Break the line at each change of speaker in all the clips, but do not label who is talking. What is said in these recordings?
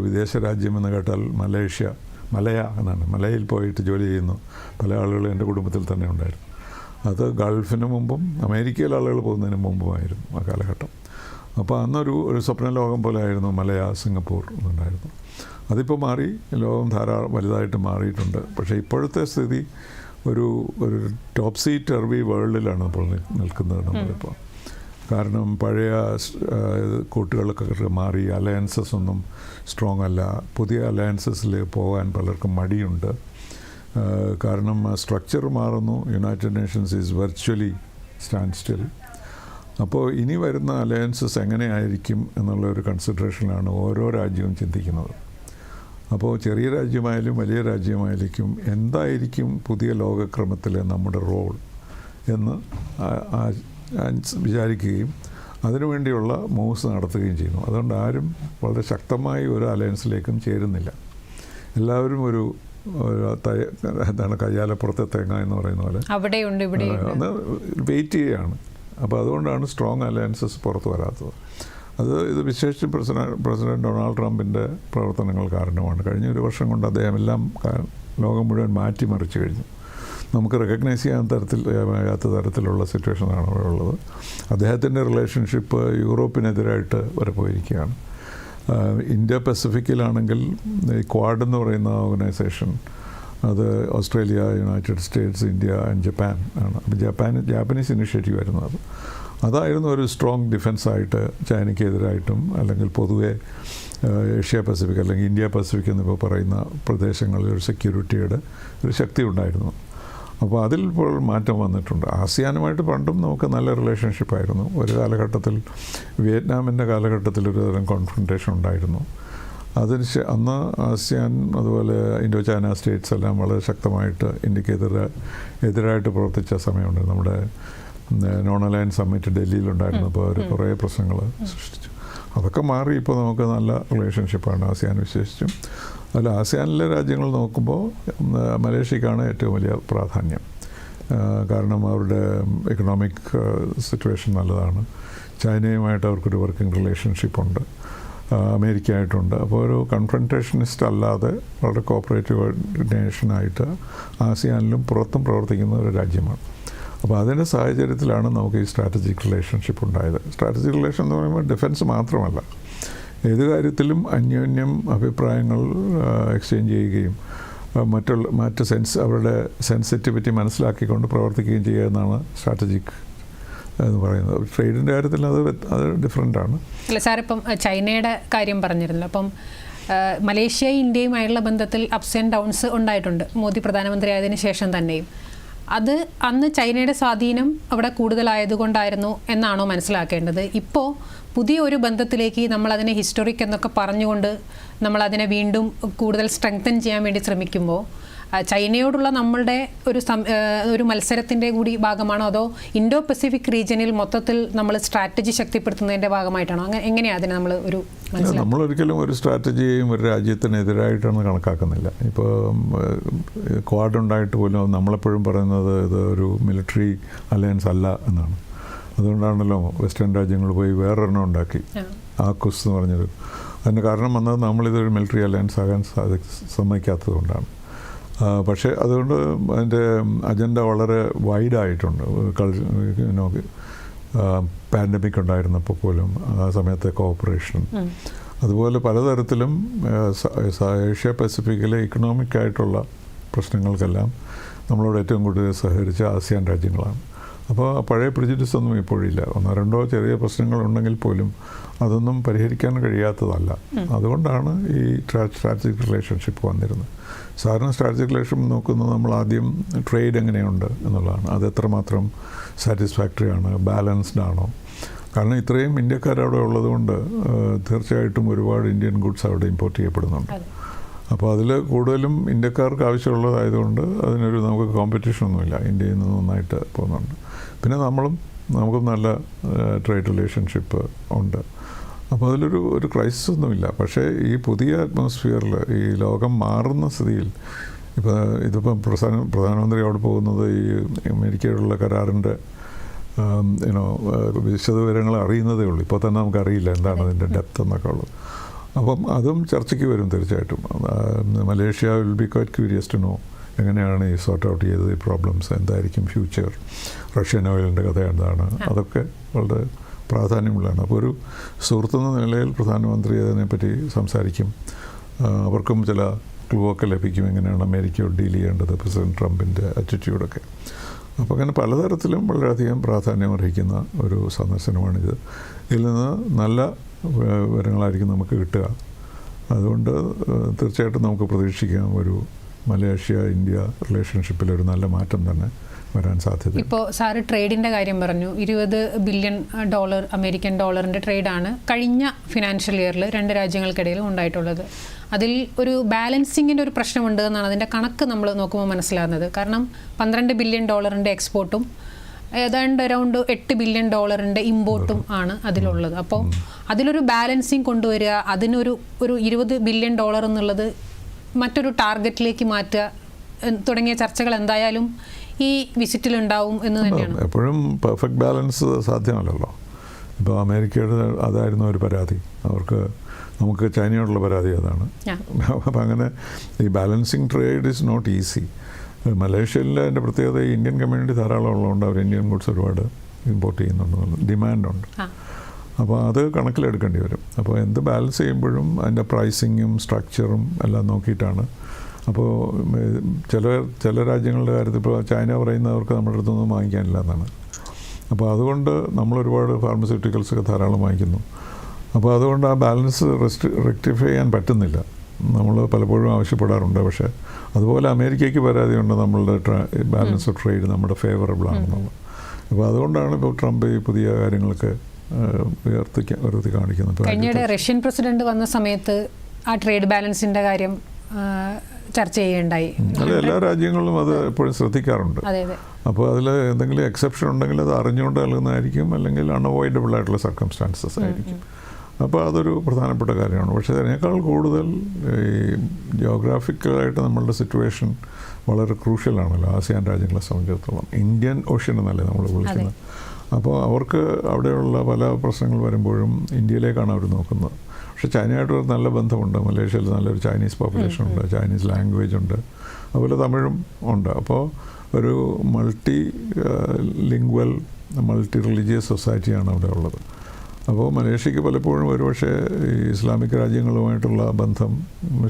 വിദേശ രാജ്യമെന്ന് കേട്ടാൽ മലേഷ്യ മലയ എന്നാണ്. മലയിൽ പോയിട്ട് ജോലി ചെയ്യുന്നു. പല ആളുകളും എന്റെ കുടുംബത്തിൽ തന്നെ ഉണ്ടായിരുന്നു. അത് ഗൾഫിന് മുമ്പും അമേരിക്കയിൽ ആളുകൾ പോകുന്നതിന് മുമ്പുമായിരുന്നു ആ കാലഘട്ടം. അപ്പോൾ അന്നൊരു ഒരു സ്വപ്ന ലോകം പോലെ ആയിരുന്നു മലയ സിംഗപ്പൂർ എന്നുണ്ടായിരുന്നു. അതിപ്പോൾ മാറി ലോകം ധാരാളം വലുതായിട്ട് മാറിയിട്ടുണ്ട്. പക്ഷേ ഇപ്പോഴത്തെ സ്ഥിതി ഒരു ഒരു ടോപ്സി ടെർവി വേൾഡിലാണ് ഇപ്പോൾ നിൽക്കുന്നത് നമ്മളിപ്പോൾ കാരണം പഴയ കൂട്ടുകളൊക്കെ മാറി അലയൻസസ് ഒന്നും സ്ട്രോങ് അല്ല. പുതിയ അലയൻസസിൽ പോകാൻ പലർക്കും മടിയുണ്ട്. കാരണം സ്ട്രക്ചർ മാറുന്നു. United Nations is virtually stand still അപ്പോൾ ഇനി വരുന്ന അലയൻസസ് എങ്ങനെയായിരിക്കും എന്നുള്ള ഒരു കൺസിഡറേഷനിലാണ് ഓരോ രാജ്യവും ചിന്തിക്കുന്നത്. അപ്പോൾ ചെറിയ രാജ്യമായാലും വലിയ രാജ്യമായാലും എന്തായിരിക്കും പുതിയ ലോകക്രമത്തിലെ നമ്മുടെ റോൾ എന്ന് വിചാരിക്കുകയും അതിനുവേണ്ടിയുള്ള മൂവ്സ് നടത്തുകയും ചെയ്യുന്നു. അതുകൊണ്ട് ആരും വളരെ ശക്തമായി ഒരു അലയൻസിലേക്കും ചേരുന്നില്ല. എല്ലാവരും ഒരു എന്താണ് കയ്യാലപ്പുറത്തെ തേങ്ങ എന്ന് പറയുന്ന പോലെ.
അവിടെയുണ്ട്
ഒന്ന് വെയിറ്റ് ചെയ്യുകയാണ്. അപ്പോൾ അതുകൊണ്ടാണ് സ്ട്രോങ് അലയൻസസ് പുറത്തു വരാത്തത്. അത് ഇത് വിശേഷിച്ച് പ്രസിഡന്റ് പ്രസിഡന്റ് ഡൊണാൾഡ് ട്രംപിന്റെ പ്രവർത്തനങ്ങൾ കാരണമാണ്. കഴിഞ്ഞ ഒരു വർഷം കൊണ്ട് അദ്ദേഹം എല്ലാം ലോകം മുഴുവൻ മാറ്റിമറിച്ച് കഴിഞ്ഞു. നമുക്ക് റെക്കഗ്നൈസ് ചെയ്യാൻ തരത്തിൽ ആകാത്ത തരത്തിലുള്ള സിറ്റുവേഷനാണ് അവിടെ ഉള്ളത്. അദ്ദേഹത്തിന്റെ റിലേഷൻഷിപ്പ് യൂറോപ്പിനെതിരായിട്ട് വരെ പോയിരിക്കുകയാണ് ഇന്ത്യ പസഫിക്കിലാണെങ്കിൽ ക്വാഡ് എന്ന് പറയുന്ന ഓർഗനൈസേഷൻ അത് Australia United States India and Japan ആണ്. അപ്പോൾ ജപ്പാൻ ജാപ്പനീസ് ഇനിഷ്യേറ്റീവ് ആയിരുന്നു അത്. അതായിരുന്നു ഒരു സ്ട്രോങ് ഡിഫൻസായിട്ട് ചൈനയ്ക്കെതിരായിട്ടും അല്ലെങ്കിൽ പൊതുവേ ഏഷ്യ പസഫിക് അല്ലെങ്കിൽ ഇന്ത്യ പസഫിക് എന്നിപ്പോൾ പറയുന്ന പ്രദേശങ്ങളിൽ ഒരു സെക്യൂരിറ്റിയുടെ ഒരു ശക്തി ഉണ്ടായിരുന്നു. അപ്പോൾ അതിൽ ഇപ്പോൾ മാറ്റം വന്നിട്ടുണ്ട്. ആസിയാനുമായിട്ട് പണ്ടും നമുക്ക് നല്ല റിലേഷൻഷിപ്പ് ആയിരുന്നു. ഒരു കാലഘട്ടത്തിൽ വിയറ്റ്നാമിന്റെ കാലഘട്ടത്തിൽ ഒരു തരം കോൺഫ്രണ്ടേഷൻ ഉണ്ടായിരുന്നു. അതിന് അന്ന് ആസിയാൻ അതുപോലെ ഇൻഡോ ചൈന സ്റ്റേറ്റ്സ് എല്ലാം വളരെ ശക്തമായിട്ട് ഇന്ത്യക്കെതിരെ എതിരായിട്ട് പ്രവർത്തിച്ച സമയമുണ്ട്. നമ്മുടെ നോൺ അലയൻസ് സമ്മിറ്റ് ഡൽഹിയിലുണ്ടായിരുന്നപ്പോൾ അവർ കുറേ പ്രശ്നങ്ങൾ സൃഷ്ടിച്ചു. അതൊക്കെ മാറി ഇപ്പോൾ നമുക്ക് നല്ല റിലേഷൻഷിപ്പാണ് ആസിയാൻ വിശേഷിച്ചും അതിൽ ആസിയാനിലെ രാജ്യങ്ങൾ നോക്കുമ്പോൾ മലേഷ്യക്കാണ് ഏറ്റവും വലിയ പ്രാധാന്യം. കാരണം അവരുടെ എക്കണോമിക് സിറ്റുവേഷൻ നല്ലതാണ്. ചൈനയുമായിട്ട് അവർക്കൊരു വർക്കിംഗ് റിലേഷൻഷിപ്പ് ഉണ്ട്. അമേരിക്ക ആയിട്ടുണ്ട് അപ്പോൾ ഒരു കൺഫ്രണ്ടേഷനിസ്റ്റ് അല്ലാതെ വളരെ കോപ്പറേറ്റീവ് നേഷനായിട്ട് ആസിയാനിലും പുറത്തും പ്രവർത്തിക്കുന്ന ഒരു രാജ്യമാണ്. അപ്പോൾ അതിന്റെ സാഹചര്യത്തിലാണ് നമുക്ക് ഈ സ്ട്രാറ്റജിക് റിലേഷൻഷിപ്പ് ഉണ്ടായത്. സ്ട്രാറ്റജിക് റിലേഷൻ എന്ന് പറയുമ്പോൾ ഡിഫൻസ് മാത്രമല്ല. ഏത് കാര്യത്തിലും അന്യോന്യം അഭിപ്രായങ്ങൾ എക്സ്ചേഞ്ച് ചെയ്യുകയും മറ്റുള്ള മറ്റ് സെൻസ് അവരുടെ സെൻസിറ്റിവിറ്റി മനസ്സിലാക്കിക്കൊണ്ട് പ്രവർത്തിക്കുകയും ചെയ്യുക എന്നാണ് സ്ട്രാറ്റജിക് എന്ന് പറയുന്നത്. ട്രേഡിന്റെ കാര്യത്തിൽ അത് അത് ഡിഫറെന്റ് ആണ്.
അല്ല സാർ ചൈനയുടെ കാര്യം പറഞ്ഞിരുന്നല്ലോ അപ്പം മലേഷ്യ ഇന്ത്യയുമായുള്ള ബന്ധത്തിൽ അപ്സ് ആൻഡ് ഡൗൺസ് ഉണ്ടായിട്ടുണ്ട്. മോദി പ്രധാനമന്ത്രി ആയതിനു ശേഷം തന്നെയും. അത് അന്ന് ചൈനയുടെ സ്വാധീനം അവിടെ കൂടുതലായതുകൊണ്ടായിരുന്നു എന്നാണോ മനസ്സിലാക്കേണ്ടത്? ഇപ്പോൾ പുതിയ ഒരു ബന്ധത്തിലേക്ക് നമ്മൾ അതിനെ ഹിസ്റ്റോറിക് എന്നൊക്കെ പറഞ്ഞുകൊണ്ട് നമ്മൾ അതിനെ വീണ്ടും കൂടുതൽ സ്ട്രെങ്തൻ ചെയ്യാൻ വേണ്ടി ശ്രമിക്കുമ്പോൾ ചൈനയോടുള്ള നമ്മളുടെ ഒരു ഒരു മത്സരത്തിന്റെ കൂടി ഭാഗമാണോ അതോ ഇൻഡോ പസഫിക് റീജിയനിൽ മൊത്തത്തിൽ നമ്മൾ സ്ട്രാറ്റജി ശക്തിപ്പെടുത്തുന്നതിന്റെ ഭാഗമായിട്ടാണോ? അങ്ങനെ എങ്ങനെയാണ് അതിനെ നമ്മൾ ഒരു
നമ്മളൊരിക്കലും ഒരു സ്ട്രാറ്റജിയെയും ഒരു രാജ്യത്തിനെതിരായിട്ടാണ് കണക്കാക്കുന്നില്ല. ഇപ്പോൾ ക്വാഡ് ഉണ്ടായിട്ട് പോലും നമ്മളെപ്പോഴും പറയുന്നത് ഇത് ഒരു മിലിറ്ററി അലയൻസ് അല്ല എന്നാണ്. അതുകൊണ്ടാണല്ലോ വെസ്റ്റേൺ രാജ്യങ്ങൾ പോയി വേറൊരെണ്ണം ഉണ്ടാക്കി. ആക്കുസ് എന്ന് പറഞ്ഞത് അതിന് കാരണം വന്നത് നമ്മളിതൊരു മിലിറ്ററി അലയൻസ് ആകാൻ സാധി സമ്മതിക്കാത്തത് കൊണ്ടാണ്. പക്ഷേ അതുകൊണ്ട് അതിന്റെ അജണ്ട വളരെ വൈഡായിട്ടുണ്ട്. പാൻഡമിക് ഉണ്ടായിരുന്നപ്പോൾ പോലും ആ സമയത്തെ കോപ്പറേഷൻ അതുപോലെ പലതരത്തിലും ഏഷ്യ പസഫിക്കിലെ ഇക്കണോമിക് ആയിട്ടുള്ള പ്രശ്നങ്ങൾക്കെല്ലാം നമ്മളോട് ഏറ്റവും കൂടുതൽ സഹകരിച്ച ആസിയാൻ രാജ്യങ്ങളാണ്. അപ്പോൾ ആ പഴയ പ്രിജിഡിസ് ഒന്നും ഇപ്പോഴില്ല. ഒന്നോ രണ്ടോ ചെറിയ പ്രശ്നങ്ങൾ ഉണ്ടെങ്കിൽ പോലും അതൊന്നും പരിഹരിക്കാൻ കഴിയാത്തതല്ല. അതുകൊണ്ടാണ് ഈ സ്ട്രാറ്റജിക് റിലേഷൻഷിപ്പ് വന്നിരുന്നത്. സാറിന് സ്ട്രാറ്റജിക് റിലേഷൻ നോക്കുന്നത് നമ്മൾ ആദ്യം ട്രേഡ് എങ്ങനെയുണ്ട് എന്നുള്ളതാണ്. അത് എത്രമാത്രം സാറ്റിസ്ഫാക്ടറി ആണ് ബാലൻസ്ഡ് ആണോ? കാരണം ഇത്രയും ഇന്ത്യക്കാർ അവിടെ ഉള്ളതുകൊണ്ട് തീർച്ചയായിട്ടും ഒരുപാട് ഇന്ത്യൻ ഗുഡ്സ് അവിടെ ഇമ്പോർട്ട് ചെയ്യപ്പെടുന്നുണ്ട്. അപ്പോൾ അതിൽ കൂടുതലും ഇന്ത്യക്കാർക്ക് ആവശ്യമുള്ളതായതുകൊണ്ട് അതിനൊരു നമുക്ക് കോമ്പറ്റീഷൻ ഒന്നുമില്ല. ഇന്ത്യയിൽ നിന്ന് നന്നായിട്ട് പോകുന്നുണ്ട്. പിന്നെ നമ്മളും നമുക്ക് നല്ല ട്രേഡ് റിലേഷൻഷിപ്പ് ഉണ്ട്. അപ്പോൾ അതിലൊരു ഒരു ക്രൈസിസ് ഒന്നുമില്ല. പക്ഷേ ഈ പുതിയ അറ്റ്മോസ്ഫിയറിൽ ഈ ലോകം മാറുന്ന സ്ഥിതിയിൽ ഇപ്പോൾ ഇതിപ്പം പ്രധാന പ്രധാനമന്ത്രി അവിടെ പോകുന്നത് ഈ അമേരിക്കയിലുള്ള കരാറിന്റെ യുനോ വിശദവിവരങ്ങൾ അറിയുന്നതേ ഉള്ളൂ. ഇപ്പോൾ തന്നെ നമുക്കറിയില്ല എന്താണ് അതിന്റെ ഡെപ്ത് എന്നൊക്കെ ഉള്ളത്. അപ്പം അതും ചർച്ചയ്ക്ക് വരും തീർച്ചയായിട്ടും. Malaysia will be quite curious to know എങ്ങനെയാണ് ഈ സോർട്ട് ഔട്ട് ചെയ്തത് ഈ പ്രോബ്ലംസ് എന്തായിരിക്കും ഫ്യൂച്ചർ റഷ്യൻ ഓയിലിന്റെ കഥ എന്താണ്? അതൊക്കെ വളരെ പ്രാധാന്യമുള്ളതാണ്. അപ്പോൾ ഒരു സുഹൃത്തെന്ന നിലയിൽ പ്രധാനമന്ത്രി അതിനെപ്പറ്റി സംസാരിക്കും. അവർക്കും ചില ക്ലൂ ഒക്കെ ലഭിക്കും എങ്ങനെയാണ് അമേരിക്കയോട് ഡീൽ ചെയ്യേണ്ടത് പ്രസിഡന്റ് ട്രംപിന്റെ ആറ്റിറ്റ്യൂഡൊക്കെ അപ്പോൾ അങ്ങനെ പലതരത്തിലും വളരെയധികം പ്രാധാന്യം അർഹിക്കുന്ന ഒരു സന്ദർശനമാണിത്. ഇതിൽ നിന്ന് നല്ല വിവരങ്ങളായിരിക്കും നമുക്ക് കിട്ടുക. അതുകൊണ്ട് തീർച്ചയായിട്ടും നമുക്ക് പ്രതീക്ഷിക്കാം ഒരു മലേഷ്യ ഇന്ത്യ റിലേഷൻഷിപ്പിൽ ഒരു നല്ല മാറ്റം തന്നെ വരാൻ സാധ്യത.
ഇപ്പോൾ സാറ് ട്രേഡിന്റെ കാര്യം പറഞ്ഞു. ഇരുപത് ബില്യൺ ഡോളർ അമേരിക്കൻ ഡോളറിന്റെ ട്രേഡാണ് കഴിഞ്ഞ ഫിനാൻഷ്യൽ ഇയറിൽ രണ്ട് രാജ്യങ്ങൾക്കിടയിൽ ഉണ്ടായിട്ടുള്ളത്. അതിൽ ഒരു ബാലൻസിങ്ങിന്റെ ഒരു പ്രശ്നമുണ്ട് എന്നാണ് അതിന്റെ കണക്ക് നമ്മൾ നോക്കുമ്പോൾ മനസ്സിലാകുന്നത്. കാരണം പന്ത്രണ്ട് ബില്യൺ ഡോളറിന്റെ എക്സ്പോർട്ടും ഏതാണ്ട് അറൗണ്ട് എട്ട് ബില്യൺ ഡോളറിന്റെ ഇമ്പോർട്ടും ആണ് അതിലുള്ളത്. അപ്പോൾ അതിലൊരു ബാലൻസിങ് കൊണ്ടുവരിക അതിനൊരു ഒരു ഇരുപത് ബില്യൺ ഡോളർ എന്നുള്ളത് മറ്റൊരു ടാർഗറ്റിലേക്ക് മാറ്റുക തുടങ്ങിയ ചർച്ചകൾ എന്തായാലും ഈ വിസിറ്റിൽ ഉണ്ടാവും എന്ന് തന്നെയാണ്.
എപ്പോഴും പെർഫെക്റ്റ് ബാലൻസ് സാധ്യമല്ലല്ലോ. ഇപ്പോൾ അമേരിക്കയുടെ അതായിരുന്നു ഒരു പരാതി. അവർക്ക് നമുക്ക് ചൈനയോടുള്ള പരാതി അതാണ്. അപ്പം അങ്ങനെ ഈ balancing trade is not easy. മലേഷ്യയിലെ അതിന്റെ പ്രത്യേകത ഇന്ത്യൻ കമ്മ്യൂണിറ്റി ധാരാളം ഉള്ളതുകൊണ്ട് അവർ ഇന്ത്യൻ ഗുഡ്സ് ഒരുപാട് ഇമ്പോർട്ട് ചെയ്യുന്നുണ്ട്. ഡിമാൻഡുണ്ട്. അപ്പോൾ അത് കണക്കിലെടുക്കേണ്ടി വരും. അപ്പോൾ എന്ത് ബാലൻസ് ചെയ്യുമ്പോഴും അതിന്റെ പ്രൈസിങ്ങും സ്ട്രക്ചറും എല്ലാം നോക്കിയിട്ടാണ്. അപ്പോൾ ചില ചില രാജ്യങ്ങളുടെ കാര്യത്തിൽ ഇപ്പോൾ ചൈന പറയുന്നവർക്ക് നമ്മുടെ അടുത്തൊന്നും വാങ്ങിക്കാനില്ല എന്നാണ്. അപ്പോൾ അതുകൊണ്ട് നമ്മൾ ഒരുപാട് ഫാർമസ്യൂട്ടിക്കൽസ് ഒക്കെ ധാരാളം വാങ്ങിക്കുന്നു. അപ്പോൾ അതുകൊണ്ട് ആ ബാലൻസ് റെസ്റ്റ് റെക്ടിഫൈ ചെയ്യാൻ പറ്റുന്നില്ല. നമ്മൾ പലപ്പോഴും ആവശ്യപ്പെടാറുണ്ട്. പക്ഷേ അതുപോലെ അമേരിക്കയ്ക്ക് പരാതിയുണ്ട് നമ്മളുടെ ബാലൻസ് ഓഫ് ട്രേഡ് നമ്മുടെ ഫേവറബിൾ ആണെന്നുള്ളത് അപ്പോൾ അതുകൊണ്ടാണ് ഇപ്പോൾ ട്രംപ് ഈ പുതിയ കാര്യങ്ങളൊക്കെ ഏഹ്, ഉയർത്തി ഉയർത്തി കാണിക്കുന്നത്
കഴിഞ്ഞിടെ റഷ്യൻ പ്രസിഡന്റ് വന്ന സമയത്ത് ആ ട്രേഡ് ബാലൻസിന്റെ കാര്യം ചർച്ച ചെയ്യുകയുണ്ടായി.
അത് എല്ലാ രാജ്യങ്ങളിലും അത് എപ്പോഴും ശ്രദ്ധിക്കാറുണ്ട്. അപ്പോൾ അതിൽ എന്തെങ്കിലും എക്സെപ്ഷൻ ഉണ്ടെങ്കിൽ അത് അറിഞ്ഞുകൊണ്ട് നൽകുന്നതായിരിക്കും അല്ലെങ്കിൽ അൺഅവോയ്ഡബിൾ ആയിട്ടുള്ള സർക്കംസ്റ്റാൻസസ് ആയിരിക്കും. അപ്പോൾ അതൊരു പ്രധാനപ്പെട്ട കാര്യമാണ്. പക്ഷേ അതിനേക്കാൾ കൂടുതൽ ഈ ജിയോഗ്രാഫിക്കലായിട്ട് നമ്മളുടെ സിറ്റുവേഷൻ വളരെ ക്രൂഷ്യലാണല്ലോ ആസിയാൻ രാജ്യങ്ങളെ സംബന്ധിച്ചിടത്തോളം. ഇന്ത്യൻ ഓഷ്യൻ എന്നല്ലേ നമ്മൾ വിളിക്കുന്നത്? അപ്പോൾ അവർക്ക് അവിടെയുള്ള പല പ്രശ്നങ്ങൾ വരുമ്പോഴും ഇന്ത്യയിലേക്കാണ് അവർ നോക്കുന്നത്. പക്ഷേ ചൈനയായിട്ട് ഒരു നല്ല ബന്ധമുണ്ട്. മലേഷ്യയിൽ നല്ലൊരു ചൈനീസ് പോപ്പുലേഷൻ ഉണ്ട് ചൈനീസ് ലാംഗ്വേജ് ഉണ്ട് അതുപോലെ തമിഴും ഉണ്ട്. അപ്പോൾ ഒരു മൾട്ടി ലിംഗ്വൽ മൾട്ടി റിലീജിയസ് സൊസൈറ്റിയാണ് അവിടെ ഉള്ളത്. അപ്പോൾ മലേഷ്യക്ക് പലപ്പോഴും ഒരുപക്ഷെ ഈ ഇസ്ലാമിക് രാജ്യങ്ങളുമായിട്ടുള്ള ബന്ധം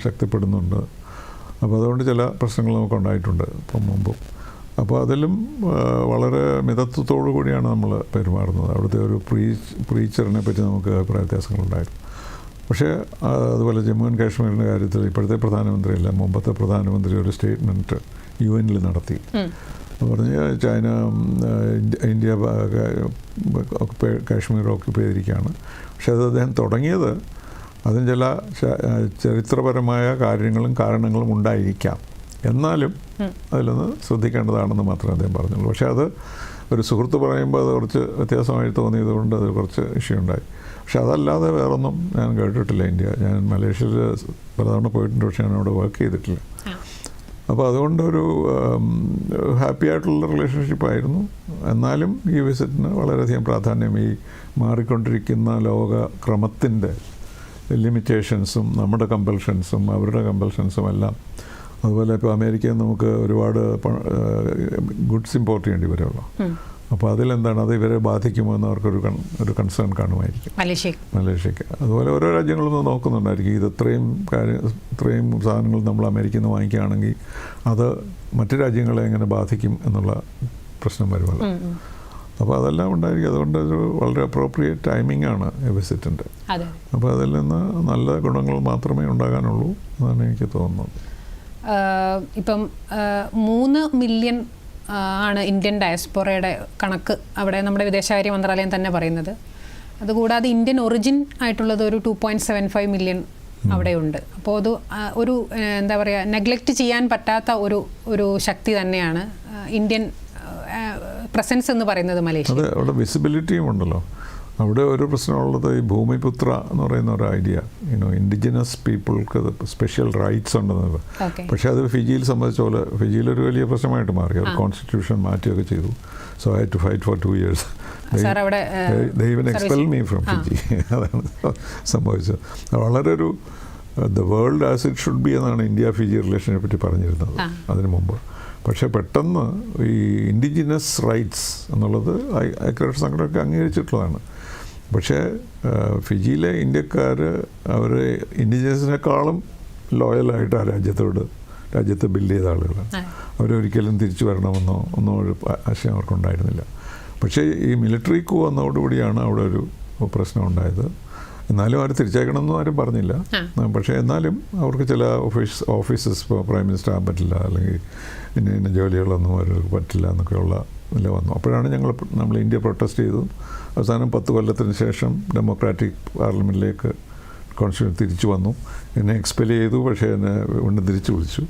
ശക്തിപ്പെടുന്നുണ്ട്. അപ്പോൾ അതുകൊണ്ട് ചില പ്രശ്നങ്ങൾ നമുക്ക് ഉണ്ടായിട്ടുണ്ട് ഇപ്പം മുമ്പും. അപ്പോൾ അതിലും വളരെ മിതത്വത്തോടു കൂടിയാണ് നമ്മൾ പെരുമാറുന്നത് അവിടുത്തെ ഒരു പ്രീ പ്രീച്ചറിനെ പറ്റി നമുക്ക് അഭിപ്രായ വ്യത്യാസങ്ങളുണ്ടായിരുന്നു പക്ഷേ അതുപോലെ ജമ്മു ആൻഡ് കാശ്മീരിന്റെ കാര്യത്തിൽ ഇപ്പോഴത്തെ പ്രധാനമന്ത്രിയല്ല മുമ്പത്തെ പ്രധാനമന്ത്രി ഒരു സ്റ്റേറ്റ്മെന്റ് യു എനിൽ നടത്തി. പറഞ്ഞ് China India- occupied Kashmir occupy ചെയ്തിരിക്കുകയാണ് പക്ഷേ അത് അദ്ദേഹം തുടങ്ങിയത് അതിന് ചില ചരിത്രപരമായ കാര്യങ്ങളും കാരണങ്ങളും ഉണ്ടായിരിക്കാം എന്നാലും. അതിലൊന്ന് ശ്രദ്ധിക്കേണ്ടതാണെന്ന് മാത്രമേ അദ്ദേഹം പറഞ്ഞുള്ളൂ. പക്ഷേ അത് ഒരു സുഹൃത്ത് പറയുമ്പോൾ അത് കുറച്ച് വ്യത്യാസമായി തോന്നിയത് കൊണ്ട് അത് കുറച്ച് ഇഷ്യൂ ഉണ്ടായി. പക്ഷെ അതല്ലാതെ വേറൊന്നും ഞാൻ കേട്ടിട്ടില്ല ഇന്ത്യ. ഞാൻ മലേഷ്യയിൽ പലതവണ പോയിട്ടുണ്ട് പക്ഷേ ഞാൻ അവിടെ വർക്ക് ചെയ്തിട്ടില്ല.
അപ്പോൾ
അപ്പോൾ അതുകൊണ്ടൊരു ഹാപ്പി ആയിട്ടുള്ള റിലേഷൻഷിപ്പ് ആയിരുന്നു. എന്നാലും ഈ വിസിറ്റിന് വളരെയധികം പ്രാധാന്യം ഈ മാറിക്കൊണ്ടിരിക്കുന്ന ലോക ക്രമത്തിന്റെ ലിമിറ്റേഷൻസും നമ്മുടെ കമ്പൽഷൻസും അവരുടെ കമ്പൽഷൻസും എല്ലാം അതുപോലെ ഇപ്പോൾ അമേരിക്കയിൽ നമുക്ക് ഒരുപാട് ഗുഡ്സ് ഇമ്പോർട്ട് ചെയ്യേണ്ടി വരുമല്ലോ. അപ്പോൾ അതിലെന്താണ്? അത് ഇവരെ ബാധിക്കുമോ എന്ന് അവർക്കൊരു ഒരു കൺസേൺ കാണുമായിരിക്കും.
മലേഷ്യക്ക്.
മലേഷ്യക്ക്. അതുപോലെ ഓരോ രാജ്യങ്ങളും നോക്കുന്നുണ്ടായിരിക്കും. ഇത് ഇത്രയും കാര്യം ഇത്രയും സാധനങ്ങൾ നമ്മൾ അമേരിക്കയിൽ നിന്ന് വാങ്ങിക്കുകയാണെങ്കിൽ അത് മറ്റ് രാജ്യങ്ങളെ എങ്ങനെ ബാധിക്കും എന്നുള്ള പ്രശ്നം വരുമല്ലോ. അപ്പോൾ അതെല്ലാം ഉണ്ടായിരിക്കും. അതുകൊണ്ട് ഒരു വളരെ അപ്രോപ്രിയേറ്റ് ടൈമിംഗ് ആണ്
വിസിറ്റിന്റെ
അപ്പോൾ അതിൽ നിന്ന് നല്ല ഗുണങ്ങൾ മാത്രമേ ഉണ്ടാകാനുള്ളൂ എന്നാണ് എനിക്ക് തോന്നുന്നത്.
ഇപ്പം മൂന്ന് മില്യൺ ആണ് ഇന്ത്യൻ ഡയസ്പോറയുടെ കണക്ക് അവിടെ നമ്മുടെ വിദേശകാര്യ മന്ത്രാലയം തന്നെ പറയുന്നത്. അതുകൂടാതെ ഇന്ത്യൻ ഒറിജിൻ ആയിട്ടുള്ളത് ഒരു two point seven five million അവിടെയുണ്ട്. അപ്പോൾ അത് ഒരു എന്താ പറയുക നെഗ്ലക്റ്റ് ചെയ്യാൻ പറ്റാത്ത ഒരു ഒരു ശക്തി തന്നെയാണ് ഇന്ത്യൻ പ്രസൻസ് എന്ന് പറയുന്നത് മലേഷ്യ.
അവിടെ വിസിബിലിറ്റിയും ഉണ്ടല്ലോ. അവിടെ ഒരു പ്രശ്നമുള്ളത് ഈ ഭൂമിപുത്ര എന്ന് പറയുന്ന ഒരു ഐഡിയ യുനോ ഇൻഡിജിനസ് പീപ്പിൾക്ക് സ്പെഷ്യൽ റൈറ്റ്സ് ഉണ്ടെന്നത്
ഓക്കെ
പക്ഷേ അത് ഫിജിയിൽ സംബന്ധിച്ച പോലെ ഫിജിയിൽ ഒരു വലിയ പ്രശ്നമായിട്ട് മാറി. അവർ കോൺസ്റ്റിറ്റ്യൂഷൻ മാറ്റുകയൊക്കെ ചെയ്തു. So I to fight for two years ദൈവൻ expel me from. Fiji അതാണ് സംഭവിച്ചത്. വളരെ ഒരു the world as it should be എന്നാണ് ഇന്ത്യ ഫിജി റിലേഷനെ പറ്റി പറഞ്ഞിരുന്നത്. അതിനു മുമ്പ്. പക്ഷേ പെട്ടെന്ന് ഈ ഇൻഡിജിനസ് റൈറ്റ്സ് എന്നുള്ളത് ഐക്യരാഷ്ട്ര സംഘടനയൊക്കെ അംഗീകരിച്ചിട്ടുള്ളതാണ്. പക്ഷേ ഫിജിയിലെ ഇന്ത്യക്കാർ അവർ ഇൻഡിജിനസിനേക്കാളും ലോയലായിട്ട് ആ രാജ്യത്തോട് രാജ്യത്ത് ബിൽഡ് ചെയ്ത ആളുകളാണ്
ആ.
അവരൊരിക്കലും തിരിച്ചു വരണമെന്നോ ഒന്നും ഒരു ആശയം അവർക്കുണ്ടായിരുന്നില്ല. പക്ഷേ ഈ മിലിറ്ററി കൂ വന്നതോടുകൂടിയാണ് അവിടെ ഒരു പ്രശ്നം ഉണ്ടായത്. എന്നാലും അവർ തിരിച്ചയക്കണമെന്നും ആരും പറഞ്ഞില്ല. പക്ഷേ എന്നാലും അവർക്ക് ചില ഓഫീസ് ഓഫീസസ് ഇപ്പോൾ പ്രൈം മിനിസ്റ്റർ ആകാൻ പറ്റില്ല. അല്ലെങ്കിൽ ഇന്ന ഇന്ന ജോലികളൊന്നും അവർക്ക് പറ്റില്ല എന്നൊക്കെയുള്ള നില വന്നു. അപ്പോഴാണ് ഞങ്ങൾ നമ്മൾ ഇന്ത്യ പ്രൊട്ടസ്റ്റ് ചെയ്തു. അവസാനം പത്ത് കൊല്ലത്തിന് ശേഷം ഡെമോക്രാറ്റിക് പാർലമെന്റിലേക്ക് കോൺസ്റ്റിറ്റ്യൂഷൻ തിരിച്ചു വന്നു. എന്നെ എക്സ്പെൽ ചെയ്തു പക്ഷേ എന്നെ വീണ്ടും തിരിച്ചു വിളിച്ചു.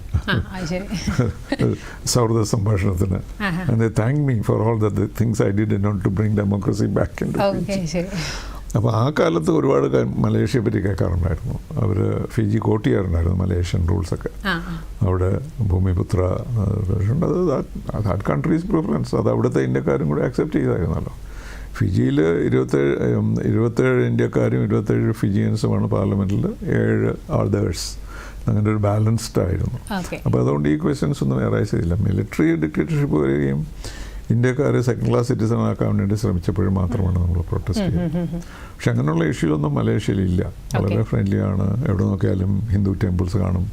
സൗഹൃദ സംഭാഷണത്തിന്.
ആഹാ.
and they thanked me for I the, the to I democracy back in democracy അപ്പോൾ ആ കാലത്ത് ഒരുപാട് മലേഷ്യയെ പറ്റി കേൾക്കാറുണ്ടായിരുന്നു. അവർ ഫിജി കോട്ടിയാറുണ്ടായിരുന്നു മലേഷ്യൻ റൂൾസൊക്കെ. അവിടെ ഭൂമിപുത്ര. അത് ദാറ്റ് കൺട്രീസ് പ്രിഫറൻസ്. അത് അവിടുത്തെ ഇന്ത്യക്കാരും കൂടെ അക്സെപ്റ്റ് ചെയ്തായിരുന്നല്ലോ. ഫിജിയിൽ ഇരുപത്തേഴ് ഇരുപത്തേഴ് ഇന്ത്യക്കാരും ഇരുപത്തേഴ് ഫിജിയൻസുമാണ് പാർലമെന്റിൽ ഏഴ് ആൾദേഴ്സ് അങ്ങനെ ഒരു ബാലൻസ്ഡ് ആയിരുന്നു. അപ്പോൾ അതുകൊണ്ട് ഈ ക്വസ്റ്റ്യൻസ് ഒന്നും അറൈസ് ചെയ്തില്ല. മിലിറ്ററി ഡിക്റ്റേറ്റർഷിപ്പ് വരികയും ഇന്ത്യക്കാരെ സെക്കൻഡ് ക്ലാസ് സിറ്റിസൺ ആക്കാൻ വേണ്ടി ശ്രമിച്ചപ്പോഴും മാത്രമാണ് നമ്മൾ പ്രൊട്ടസ്റ്റ് ചെയ്യുന്നത് പക്ഷെ അങ്ങനെയുള്ള ഇഷ്യൂലൊന്നും മലേഷ്യയിലില്ല വളരെ ഫ്രണ്ട്ലി ആണ്. എവിടെ നോക്കിയാലും ഹിന്ദു ടെമ്പിൾസ് കാണും.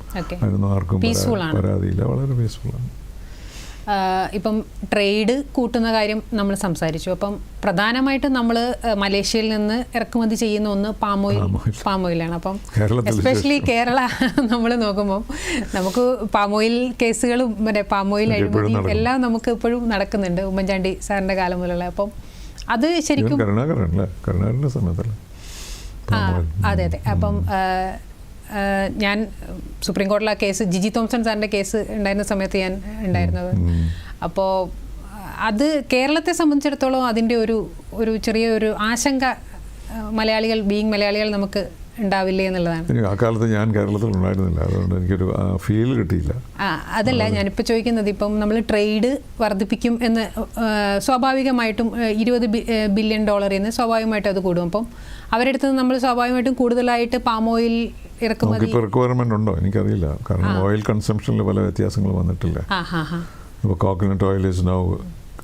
അതിനൊന്നും ആർക്കും
ആണ്.
പരാതിയില്ല. വളരെ പീസ്ഫുള്ളാണ്
ഇപ്പം ട്രേഡ് കൂട്ടുന്ന കാര്യം നമ്മൾ സംസാരിച്ചു. അപ്പം പ്രധാനമായിട്ട് നമ്മൾ മലേഷ്യയിൽ നിന്ന് ഇറക്കുമതി ചെയ്യുന്ന ഒന്ന് പാമോയിൽ പാമോയിലാണ് അപ്പം എസ്പെഷ്യലി കേരള നമ്മൾ നോക്കുമ്പോൾ നമുക്ക് പാമോയിൽ കേസുകളും മറ്റേ പാമോയിൽ അഴിമതി എല്ലാം നമുക്ക് ഇപ്പോഴും നടക്കുന്നുണ്ട് ഉമ്മൻചാണ്ടി സാറിന്റെ കാലം മുതലുള്ള. അപ്പം അത് ശരിക്കും
കരുണാകരൻ കരുണാകരന്റെ സമയത്തല്ലേ.
അതെ അതെ. അപ്പം ഞാൻ സുപ്രീം കോടതിയിലെ ആ കേസ് ജിജി തോംസൺ സാറിന്റെ കേസ് ഉണ്ടായിരുന്ന സമയത്ത് ഞാൻ ഉണ്ടായിരുന്നത്. അപ്പോൾ അത് കേരളത്തെ സംബന്ധിച്ചിടത്തോളം അതിന്റെ ഒരു ഒരു ചെറിയ ഒരു ആശങ്ക മലയാളികൾ ബീങ് മലയാളികൾ നമുക്ക് ഉണ്ടാവില്ലേ എന്നുള്ളതാണ്.
ആ കാലത്ത് ഞാൻ കേരളത്തിൽ ഉണ്ടായിരുന്നില്ല. അതുകൊണ്ട് എനിക്കൊരു ഫീൽ കിട്ടിയില്ല.
അതല്ല ഞാനിപ്പോൾ ചോദിക്കുന്നത് ഇപ്പം നമ്മൾ ട്രേഡ് വർദ്ധിപ്പിക്കും എന്ന് സ്വാഭാവികമായിട്ടും ഇരുപത് ബില്യൺ ഡോളറിൽ നിന്ന് സ്വാഭാവികമായിട്ടും അത് കൂടും. അപ്പം അവരെടുത്ത് നമ്മൾ സ്വാഭാവികമായിട്ടും കൂടുതലായിട്ട് പാമോയിൽ ഓയിൽ ഇറക്കുമതി.
റിക്വയർമെന്റ് ഉണ്ടോ? എനിക്കറിയില്ല. കാരണം ഓയിൽ കൺസംഷനിൽ പല വ്യത്യാസങ്ങൾ വന്നിട്ടില്ല. ഇപ്പോൾ coconut oil is now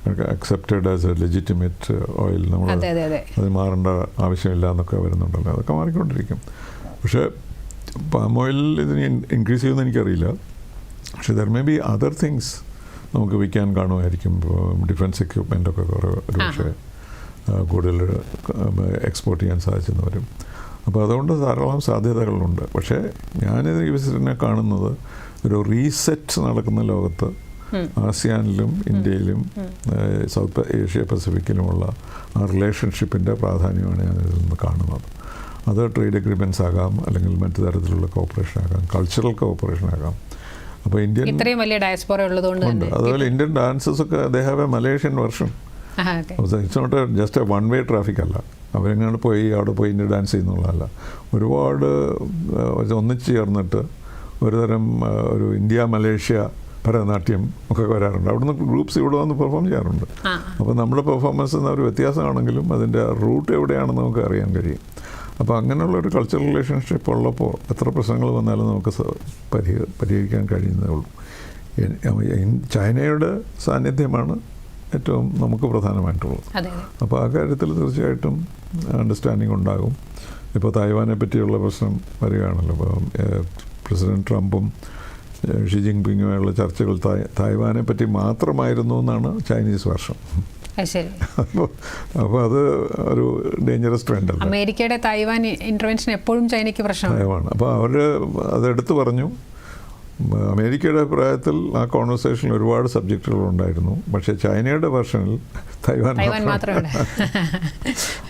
accepted as a legitimate oil നമ്മൾ
അതെ
മാറേണ്ട ആവശ്യമില്ല എന്നൊക്കെ വരുന്നുണ്ടല്ലോ. അതൊക്കെ മാറിക്കൊണ്ടിരിക്കും. പക്ഷേ പാം ഓയിൽ ഇതിന് ഇൻക്രീസ് ചെയ്യുമെന്ന് എനിക്കറിയില്ല. പക്ഷേ there may be other things നമുക്ക് വിൽക്കാൻ കാണുമായിരിക്കും. ഡിഫൻസ് എക്യുപ്മെന്റ് ഒക്കെ കുറേ ഒരു പക്ഷേ കൂടുതൽ എക്സ്പോർട്ട് ചെയ്യാൻ സാധിച്ചെന്ന് വരും. അപ്പോൾ അതുകൊണ്ട് ധാരാളം സാധ്യതകളുണ്ട്. പക്ഷേ ഞാൻ ഈ വിസിറ്റിനെ കാണുന്നത് ഒരു റീസെറ്റ് നടക്കുന്ന ലോകത്ത് ആസിയാനിലും ഇന്ത്യയിലും സൗത്ത് ഏഷ്യ പസഫിക്കിലുമുള്ള ആ റിലേഷൻഷിപ്പിന്റെ പ്രാധാന്യമാണ് ഞാൻ ഇതിൽ നിന്ന് കാണുന്നത്. അത് ട്രേഡ് അഗ്രിമെന്റ്സ് ആകാം അല്ലെങ്കിൽ മറ്റു തരത്തിലുള്ള കോപ്പറേഷൻ ആകാം കൾച്ചറൽ കോപ്പറേഷൻ ആകാം. അപ്പോൾ ഇന്ത്യൻ
ഇത്രയും വലിയ ഡയസ്പോറ ഉള്ളതുകൊണ്ട്
അതുപോലെ ഇന്ത്യൻ ഡാൻസസ് ഒക്കെ they have a Malaysian
okay
it's not just a one way traffic അല്ല. അവരെങ്ങനെ പോയി അവിടെ പോയി ഇന്ത്യ ഡാൻസ് ചെയ്യുന്നുള്ളതല്ല. ഒരുപാട് ഒന്നിച്ച് ചേർന്നിട്ട് ഒരുതരം ഒരു ഇന്ത്യ മലേഷ്യ ഭരതനാട്യം ഒക്കെ വരാറുണ്ട്. അവിടുന്ന് ഗ്രൂപ്പ്സ് ഇവിടെ വന്ന് പെർഫോം ചെയ്യാറുണ്ട്. അപ്പോൾ നമ്മുടെ പെർഫോമൻസ് എന്ന ഒരു വ്യത്യാസമാണെങ്കിലും അതിന്റെ റൂട്ട് എവിടെയാണെന്ന് നമുക്ക് അറിയാൻ കഴിയും. അപ്പോൾ അങ്ങനെയുള്ള ഒരു കൾച്ചറൽ റിലേഷൻഷിപ്പ് ഉള്ളപ്പോൾ എത്ര പ്രശ്നങ്ങൾ വന്നാലും നമുക്ക് പരിഹരിക്കാൻ കഴിയുന്നതേ ഉള്ളൂ. ചൈനയുടെ സാന്നിധ്യമാണ് ഏറ്റവും നമുക്ക് പ്രധാനമായിട്ടുള്ളത്. അപ്പോൾ ആ കാര്യത്തിൽ തീർച്ചയായിട്ടും അണ്ടർസ്റ്റാൻഡിങ് ഉണ്ടാകും. ഇപ്പോൾ തായ്വാനെ പറ്റിയുള്ള പ്രശ്നം വരികയാണല്ലോ. ഇപ്പോൾ പ്രസിഡന്റ് ട്രംപും ഷി ജിൻപിങ്ങുമായുള്ള ചർച്ചകൾ തായ് തായ്വാനെ പറ്റി മാത്രമായിരുന്നു എന്നാണ് ചൈനീസ് വർഷം. അപ്പോൾ അത് ഒരു ഡേഞ്ചറസ് ട്രെൻഡ്
അമേരിക്കയുടെ തായ്വാൻ ഇന്റർവെൻഷൻ എപ്പോഴും ചൈനയ്ക്ക് പ്രശ്നമാണ്.
അപ്പോൾ അവർ അതെടുത്തു പറഞ്ഞു. അമേരിക്കയുടെ അഭിപ്രായത്തിൽ ആ കോൺവെർസേഷനിൽ ഒരുപാട് സബ്ജക്റ്റുകൾ ഉണ്ടായിരുന്നു. പക്ഷേ ചൈനയുടെ വെർഷനിൽ
തൈവാൻ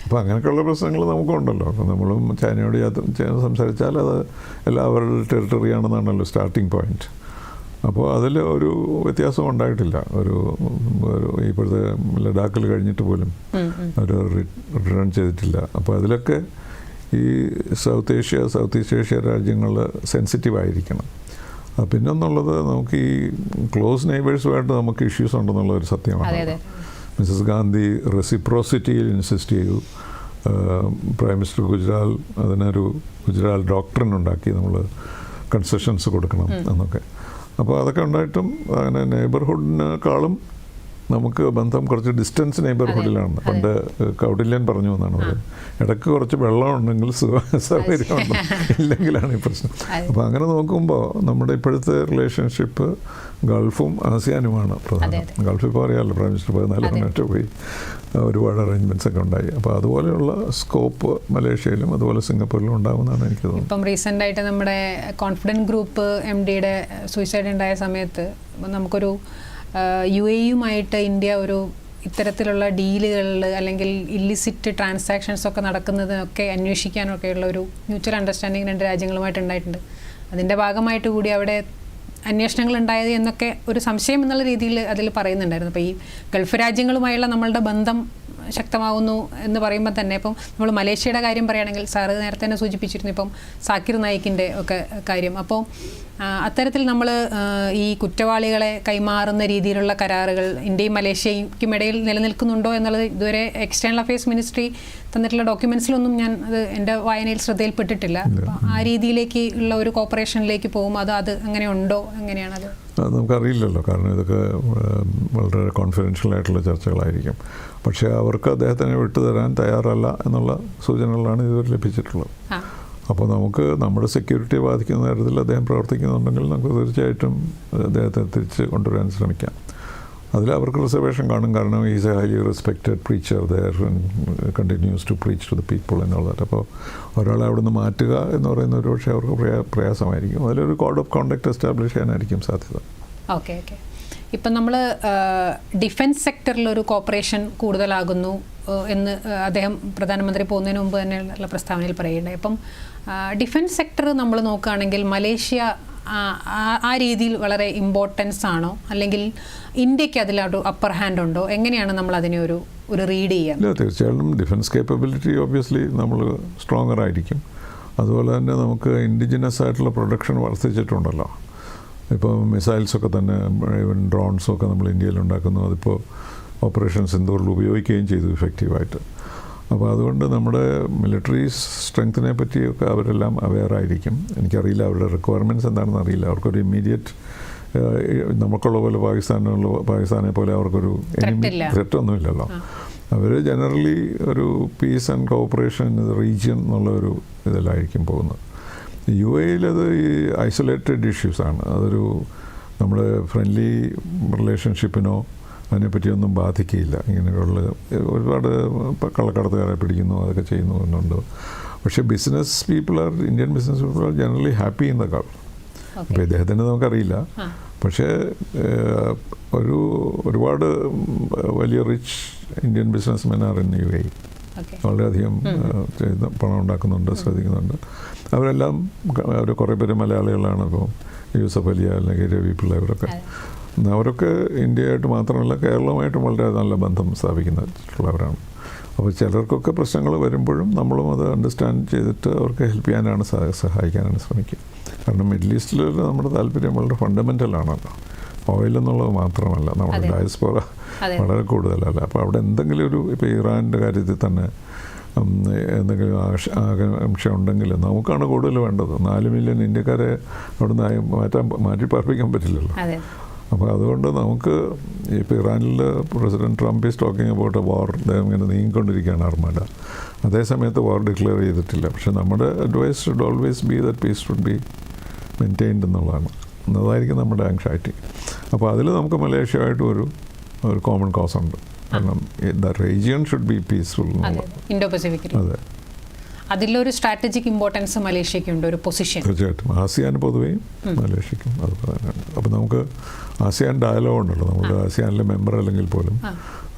അപ്പോൾ അങ്ങനെയൊക്കെയുള്ള പ്രശ്നങ്ങൾ നമുക്കുണ്ടല്ലോ. അപ്പം നമ്മളും ചൈനയോട് യാത്ര ചൈന സംസാരിച്ചാൽ അത് എല്ലാവരുടെ ടെറിട്ടറി ആണെന്നാണല്ലോ സ്റ്റാർട്ടിങ് പോയിന്റ് അപ്പോൾ അതിൽ ഒരു വ്യത്യാസം ഉണ്ടായിട്ടില്ല. ഒരു ഒരു ഇപ്പോഴത്തെ ലഡാക്കിൽ കഴിഞ്ഞിട്ട് പോലും. ഒരു റിട്ടേൺ ചെയ്തിട്ടില്ല. അപ്പോൾ അതിലൊക്കെ ഈ South Asia South East Asia രാജ്യങ്ങൾ സെൻസിറ്റീവ് ആയിരിക്കണം. പിന്നൊന്നുള്ളത് നമുക്ക് ഈ ക്ലോസ് നെയ്ബേഴ്സുമായിട്ട് നമുക്ക് ഇഷ്യൂസ് ഉണ്ടെന്നുള്ള ഒരു സത്യമാണ്. മിസസ് ഗാന്ധി റെസിപ്രോസിറ്റിയിൽ ഇൻസിസ്റ്റ് ചെയ്തു. പ്രൈം മിനിസ്റ്റർ ഗുജറാൽ അതിനൊരു ഗുജറാൽ ഡോക്ടറിൻ ഉണ്ടാക്കി നമ്മൾ കൺസെഷൻസ് കൊടുക്കണം എന്നൊക്കെ. അപ്പോൾ അതൊക്കെ ഉണ്ടായിട്ടും അങ്ങനെ നെയ്ബർഹുഡിനേക്കാളും നമുക്ക് ബന്ധം കുറച്ച് ഡിസ്റ്റൻസ് നെയ്ബർഹുഡിലാണ് പണ്ട് കൗടില്യൻ പറഞ്ഞു എന്നാണ് പറയുന്നത്. ഇടയ്ക്ക് കുറച്ച് വെള്ളം ഉണ്ടെങ്കിൽ സൗകര്യമുണ്ട്. ഇല്ലെങ്കിലാണ് ഈ പ്രശ്നം.
അപ്പം
അപ്പോൾ അങ്ങനെ നോക്കുമ്പോൾ നമ്മുടെ ഇപ്പോഴത്തെ റിലേഷൻഷിപ്പ് ഗൾഫും ആസിയാനുമാണ് പ്രധാനം. ഗൾഫിൽ ഇപ്പോൾ അറിയാമല്ലോ പ്രൈം മിനിസ്റ്റർ പതിനാല്. മിനിറ്റ് പോയി ഒരുപാട് അറേഞ്ച്മെന്റ്സ് ഒക്കെ ഉണ്ടായി. അപ്പോൾ അതുപോലെയുള്ള സ്കോപ്പ് മലേഷ്യയിലും അതുപോലെ സിംഗപ്പൂരിലും ഉണ്ടാകുമെന്നാണ് എനിക്ക് തോന്നുന്നത്.
ഇപ്പം റീസെന്റ് ആയിട്ട് നമ്മുടെ കോൺഫിഡന്റ് ഗ്രൂപ്പ് എം ഡിയുടെ സൂയിസൈഡ് ഉണ്ടായ സമയത്ത് നമുക്കൊരു യു എയുമായിട്ട് ഇന്ത്യ ഒരു ഇത്തരത്തിലുള്ള ഡീലുകളിൽ അല്ലെങ്കിൽ ഇല്ലിസിറ്റ് ട്രാൻസാക്ഷൻസ് ഒക്കെ നടക്കുന്നതിനൊക്കെ അന്വേഷിക്കാനൊക്കെയുള്ള ഒരു മ്യൂച്വൽ അണ്ടർസ്റ്റാൻഡിങ് രണ്ട് രാജ്യങ്ങളുമായിട്ട് ഉണ്ടായിട്ടുണ്ട്. അതിന്റെ ഭാഗമായിട്ട് കൂടി അവിടെ അന്വേഷണങ്ങൾ ഉണ്ടായത് എന്നൊക്കെ ഒരു സംശയം എന്നുള്ള രീതിയിൽ അതിൽ പറയുന്നുണ്ടായിരുന്നു. അപ്പോൾ ഈ ഗൾഫ് രാജ്യങ്ങളുമായുള്ള നമ്മളുടെ ബന്ധം ശക്തമാവുന്നു എന്ന് പറയുമ്പോൾ തന്നെ ഇപ്പം നമ്മൾ മലേഷ്യയുടെ കാര്യം പറയുകയാണെങ്കിൽ സാറ് നേരത്തെ തന്നെ സൂചിപ്പിച്ചിരുന്നു ഇപ്പം സാക്കിർ നായിക്കിന്റെ ഒക്കെ കാര്യം. അപ്പോൾ അത്തരത്തിൽ നമ്മൾ ഈ കുറ്റവാളികളെ കൈമാറുന്ന രീതിയിലുള്ള കരാറുകൾ ഇന്ത്യയും മലേഷ്യയ്ക്കും ഇടയിൽ നിലനിൽക്കുന്നുണ്ടോ എന്നുള്ളത് ഇതുവരെ എക്സ്റ്റേണൽ അഫയേഴ്സ് മിനിസ്ട്രി തന്നിട്ടുള്ള ഡോക്യുമെന്റ്സിലൊന്നും ഞാൻ അത് എന്റെ വായനയിൽ ശ്രദ്ധയിൽപ്പെട്ടിട്ടില്ല. ആ രീതിയിലേക്ക് ഉള്ള ഒരു കോപ്പറേഷനിലേക്ക് പോകും. അത് അത് അങ്ങനെ ഉണ്ടോ? എങ്ങനെയാണത്
അത്? നമുക്കറിയില്ലല്ലോ. കാരണം ഇതൊക്കെ വളരെ കോൺഫിഡൻഷ്യൽ ആയിട്ടുള്ള ചർച്ചകളായിരിക്കും. പക്ഷേ അവർക്ക് അദ്ദേഹത്തിനെ വിട്ടുതരാൻ തയ്യാറല്ല എന്നുള്ള സൂചനകളാണ് ഇതുവരെ ലഭിച്ചിട്ടുള്ളത്. അപ്പോൾ നമുക്ക് നമ്മുടെ സെക്യൂരിറ്റിയെ ബാധിക്കുന്ന തരത്തിൽ അദ്ദേഹം പ്രവർത്തിക്കുന്നുണ്ടെങ്കിൽ നമുക്ക് തീർച്ചയായിട്ടും അദ്ദേഹത്തെ തിരിച്ച് കൊണ്ടുവരാൻ ശ്രമിക്കാം. അതിൽ അവർക്ക് റിസർവേഷൻ കാണും. കാരണം is a highly respected preacher there continues to preach to the people എന്നുള്ളത് അപ്പോൾ ഒരാളെ അവിടുന്ന് മാറ്റുക എന്ന് പറയുന്ന ഒരു പക്ഷേ അവർക്ക് പ്രയാ പ്രയാസമായിരിക്കും. അതിലൊരു കോഡ് ഓഫ് കോണ്ടാക്ട് എസ്റ്റാബ്ലിഷ് ചെയ്യാനായിരിക്കും സാധ്യത.
ഓക്കെ ഓക്കെ ഇപ്പം നമ്മൾ ഡിഫൻസ് സെക്ടറിൽ ഒരു കോപ്പറേഷൻ കൂടുതലാകുന്നു എന്ന് അദ്ദേഹം പ്രധാനമന്ത്രി പോകുന്നതിന് മുമ്പ് തന്നെയുള്ള പ്രസ്താവനയിൽ പറയുന്നുണ്ട് അപ്പം ഡിഫൻസ് സെക്ടർ നമ്മൾ നോക്കുകയാണെങ്കിൽ മലേഷ്യ ആ, രീതിയിൽ വളരെ ഇമ്പോർട്ടൻസ് ആണോ? അല്ലെങ്കിൽ ഇന്ത്യയ്ക്ക് അതിലൊരു അപ്പർ ഹാൻഡ് ഉണ്ടോ? എങ്ങനെയാണ് നമ്മൾ അതിനെ ഒരു ഒരു റീഡ് ചെയ്യുക?
ഇല്ല തീർച്ചയായിട്ടും ഡിഫൻസ് കേപ്പബിലിറ്റി ഓബിയസ്ലി നമ്മൾ സ്ട്രോങ്ങർ ആയിരിക്കും. അതുപോലെ തന്നെ നമുക്ക് ഇൻഡിജിനസ് ആയിട്ടുള്ള പ്രൊഡക്ഷൻ വർദ്ധിച്ചിട്ടുണ്ടല്ലോ. ഇപ്പോൾ മിസൈൽസൊക്കെ തന്നെ ഈവൻ ഡ്രോൺസൊക്കെ നമ്മൾ ഇന്ത്യയിൽ ഉണ്ടാക്കുന്നു. അതിപ്പോൾ ഓപ്പറേഷൻ സിന്ദൂറിൽ ഉപയോഗിക്കുകയും ചെയ്തു ഇഫക്റ്റീവായിട്ട് അപ്പോൾ അതുകൊണ്ട് നമ്മുടെ മിലിറ്ററി സ്ട്രെങ്ത്തിനെ പറ്റിയൊക്കെ അവരെല്ലാം അവെയറായിരിക്കും എനിക്കറിയില്ല അവരുടെ റിക്വയർമെന്റ്സ് എന്താണെന്ന് അറിയില്ല. അവർക്കൊരു ഇമ്മീഡിയറ്റ് നമുക്കുള്ള പോലെ പാകിസ്ഥാനുള്ള പാകിസ്ഥാനെ പോലെ അവർക്കൊരു
Threat ഇല്ല.
ത്രെറ്റ് ഒന്നുമില്ലല്ലോ അവർ ജനറലി ഒരു പീസ് ആൻഡ് കോപ്പറേഷൻ റീജിയൻ എന്നുള്ള ഒരു ഇതിലായിരിക്കും പോകുന്നത്. യു എയിലത് ഈ ഐസൊലേറ്റഡ് ഇഷ്യൂസാണ് അതൊരു നമ്മുടെ ഫ്രണ്ട്ലി റിലേഷൻഷിപ്പിനോ അതിനെപ്പറ്റിയൊന്നും ബാധിക്കുകയില്ല ഇങ്ങനെയുള്ള ഒരുപാട് കള്ളക്കടത്തുകാരെ പിടിക്കുന്നു അതൊക്കെ ചെയ്യുന്നു എന്നുണ്ട്. പക്ഷേ business people are Indian business people are generally happy in the call അപ്പോൾ ഇദ്ദേഹത്തിന് നമുക്കറിയില്ല. പക്ഷേ ഒരു ഒരുപാട് വലിയ rich Indian business men are in U A. വളരെയധികം പണം ഉണ്ടാക്കുന്നുണ്ട് ശ്രദ്ധിക്കുന്നുണ്ട്. അവരെല്ലാം അവർ കുറേ പേര് മലയാളികളാണ് ഇപ്പോൾ യൂസഫ് അലിയ അല്ലെങ്കിൽ രവി പിള്ള ഇവരൊക്കെ. അവരൊക്കെ ഇന്ത്യയായിട്ട് മാത്രമല്ല കേരളവുമായിട്ടും വളരെ നല്ല ബന്ധം സ്ഥാപിക്കുന്നവരാണ്. അപ്പോൾ ചിലർക്കൊക്കെ പ്രശ്നങ്ങൾ വരുമ്പോഴും നമ്മളും അത് അണ്ടർസ്റ്റാൻഡ് ചെയ്തിട്ട് അവർക്ക് ഹെൽപ്പ് ചെയ്യാനാണ് സഹ- സഹായിക്കാനാണ് ശ്രമിക്കുക. കാരണം മിഡിൽ ഈസ്റ്റിൽ നമ്മുടെ താല്പര്യം വളരെ ഫണ്ടമെന്റൽ ആണല്ലോ. ഓയിൽ എന്നുള്ളത് മാത്രമല്ല നമ്മുടെ. ഡയസ്പോറ വളരെ കൂടുതലല്ല. അപ്പോൾ അവിടെ എന്തെങ്കിലും ഒരു ഇപ്പോൾ ഇറാന്റെ കാര്യത്തിൽ തന്നെ എന്തെങ്കിലും ആശ ആകാംക്ഷ ഉണ്ടെങ്കിൽ നമുക്കാണ് കൂടുതൽ വേണ്ടത്. നാല് മില്യൺ ഇന്ത്യക്കാരെ അവിടുന്ന് ആയി മാറ്റാൻ മാറ്റി പാർപ്പിക്കാൻ പറ്റില്ലല്ലോ അപ്പോൾ അതുകൊണ്ട് നമുക്ക് ഇപ്പോൾ ഇറാനിൽ president Trump is talking about a war അദ്ദേഹം ഇങ്ങനെ നീങ്ങിക്കൊണ്ടിരിക്കുകയാണ് അർമാഡ അതേ സമയത്ത് വാർ ഡിക്ലെയർ ചെയ്തിട്ടില്ല. പക്ഷെ നമ്മുടെ advice should always be that peace should be maintained എന്നുള്ളതാണ്. എന്നതായിരിക്കും നമ്മുടെ ആങ്ഷൈറ്റി അപ്പോൾ അതിൽ നമുക്ക് മലേഷ്യയായിട്ടും ഒരു ഒരു കോമൺ കോസ് ഉണ്ട്. കാരണം the region should be peaceful എന്നുള്ളത്. അതെ.
അതിലൊരു സ്ട്രാറ്റജിക് ഇമ്പോർട്ടൻസ് മലേഷ്യക്കുണ്ട് ഒരു പൊസിഷൻ
തീർച്ചയായിട്ടും. ആസിയാൻ പൊതുവേ മലേഷ്യക്കും അത് പറയാനുണ്ട് അപ്പോൾ നമുക്ക് ആസിയാൻ ഡയലോഗ് ഉണ്ടല്ലോ. നമ്മുടെ ആസിയാനിലെ മെമ്പർ അല്ലെങ്കിൽ പോലും.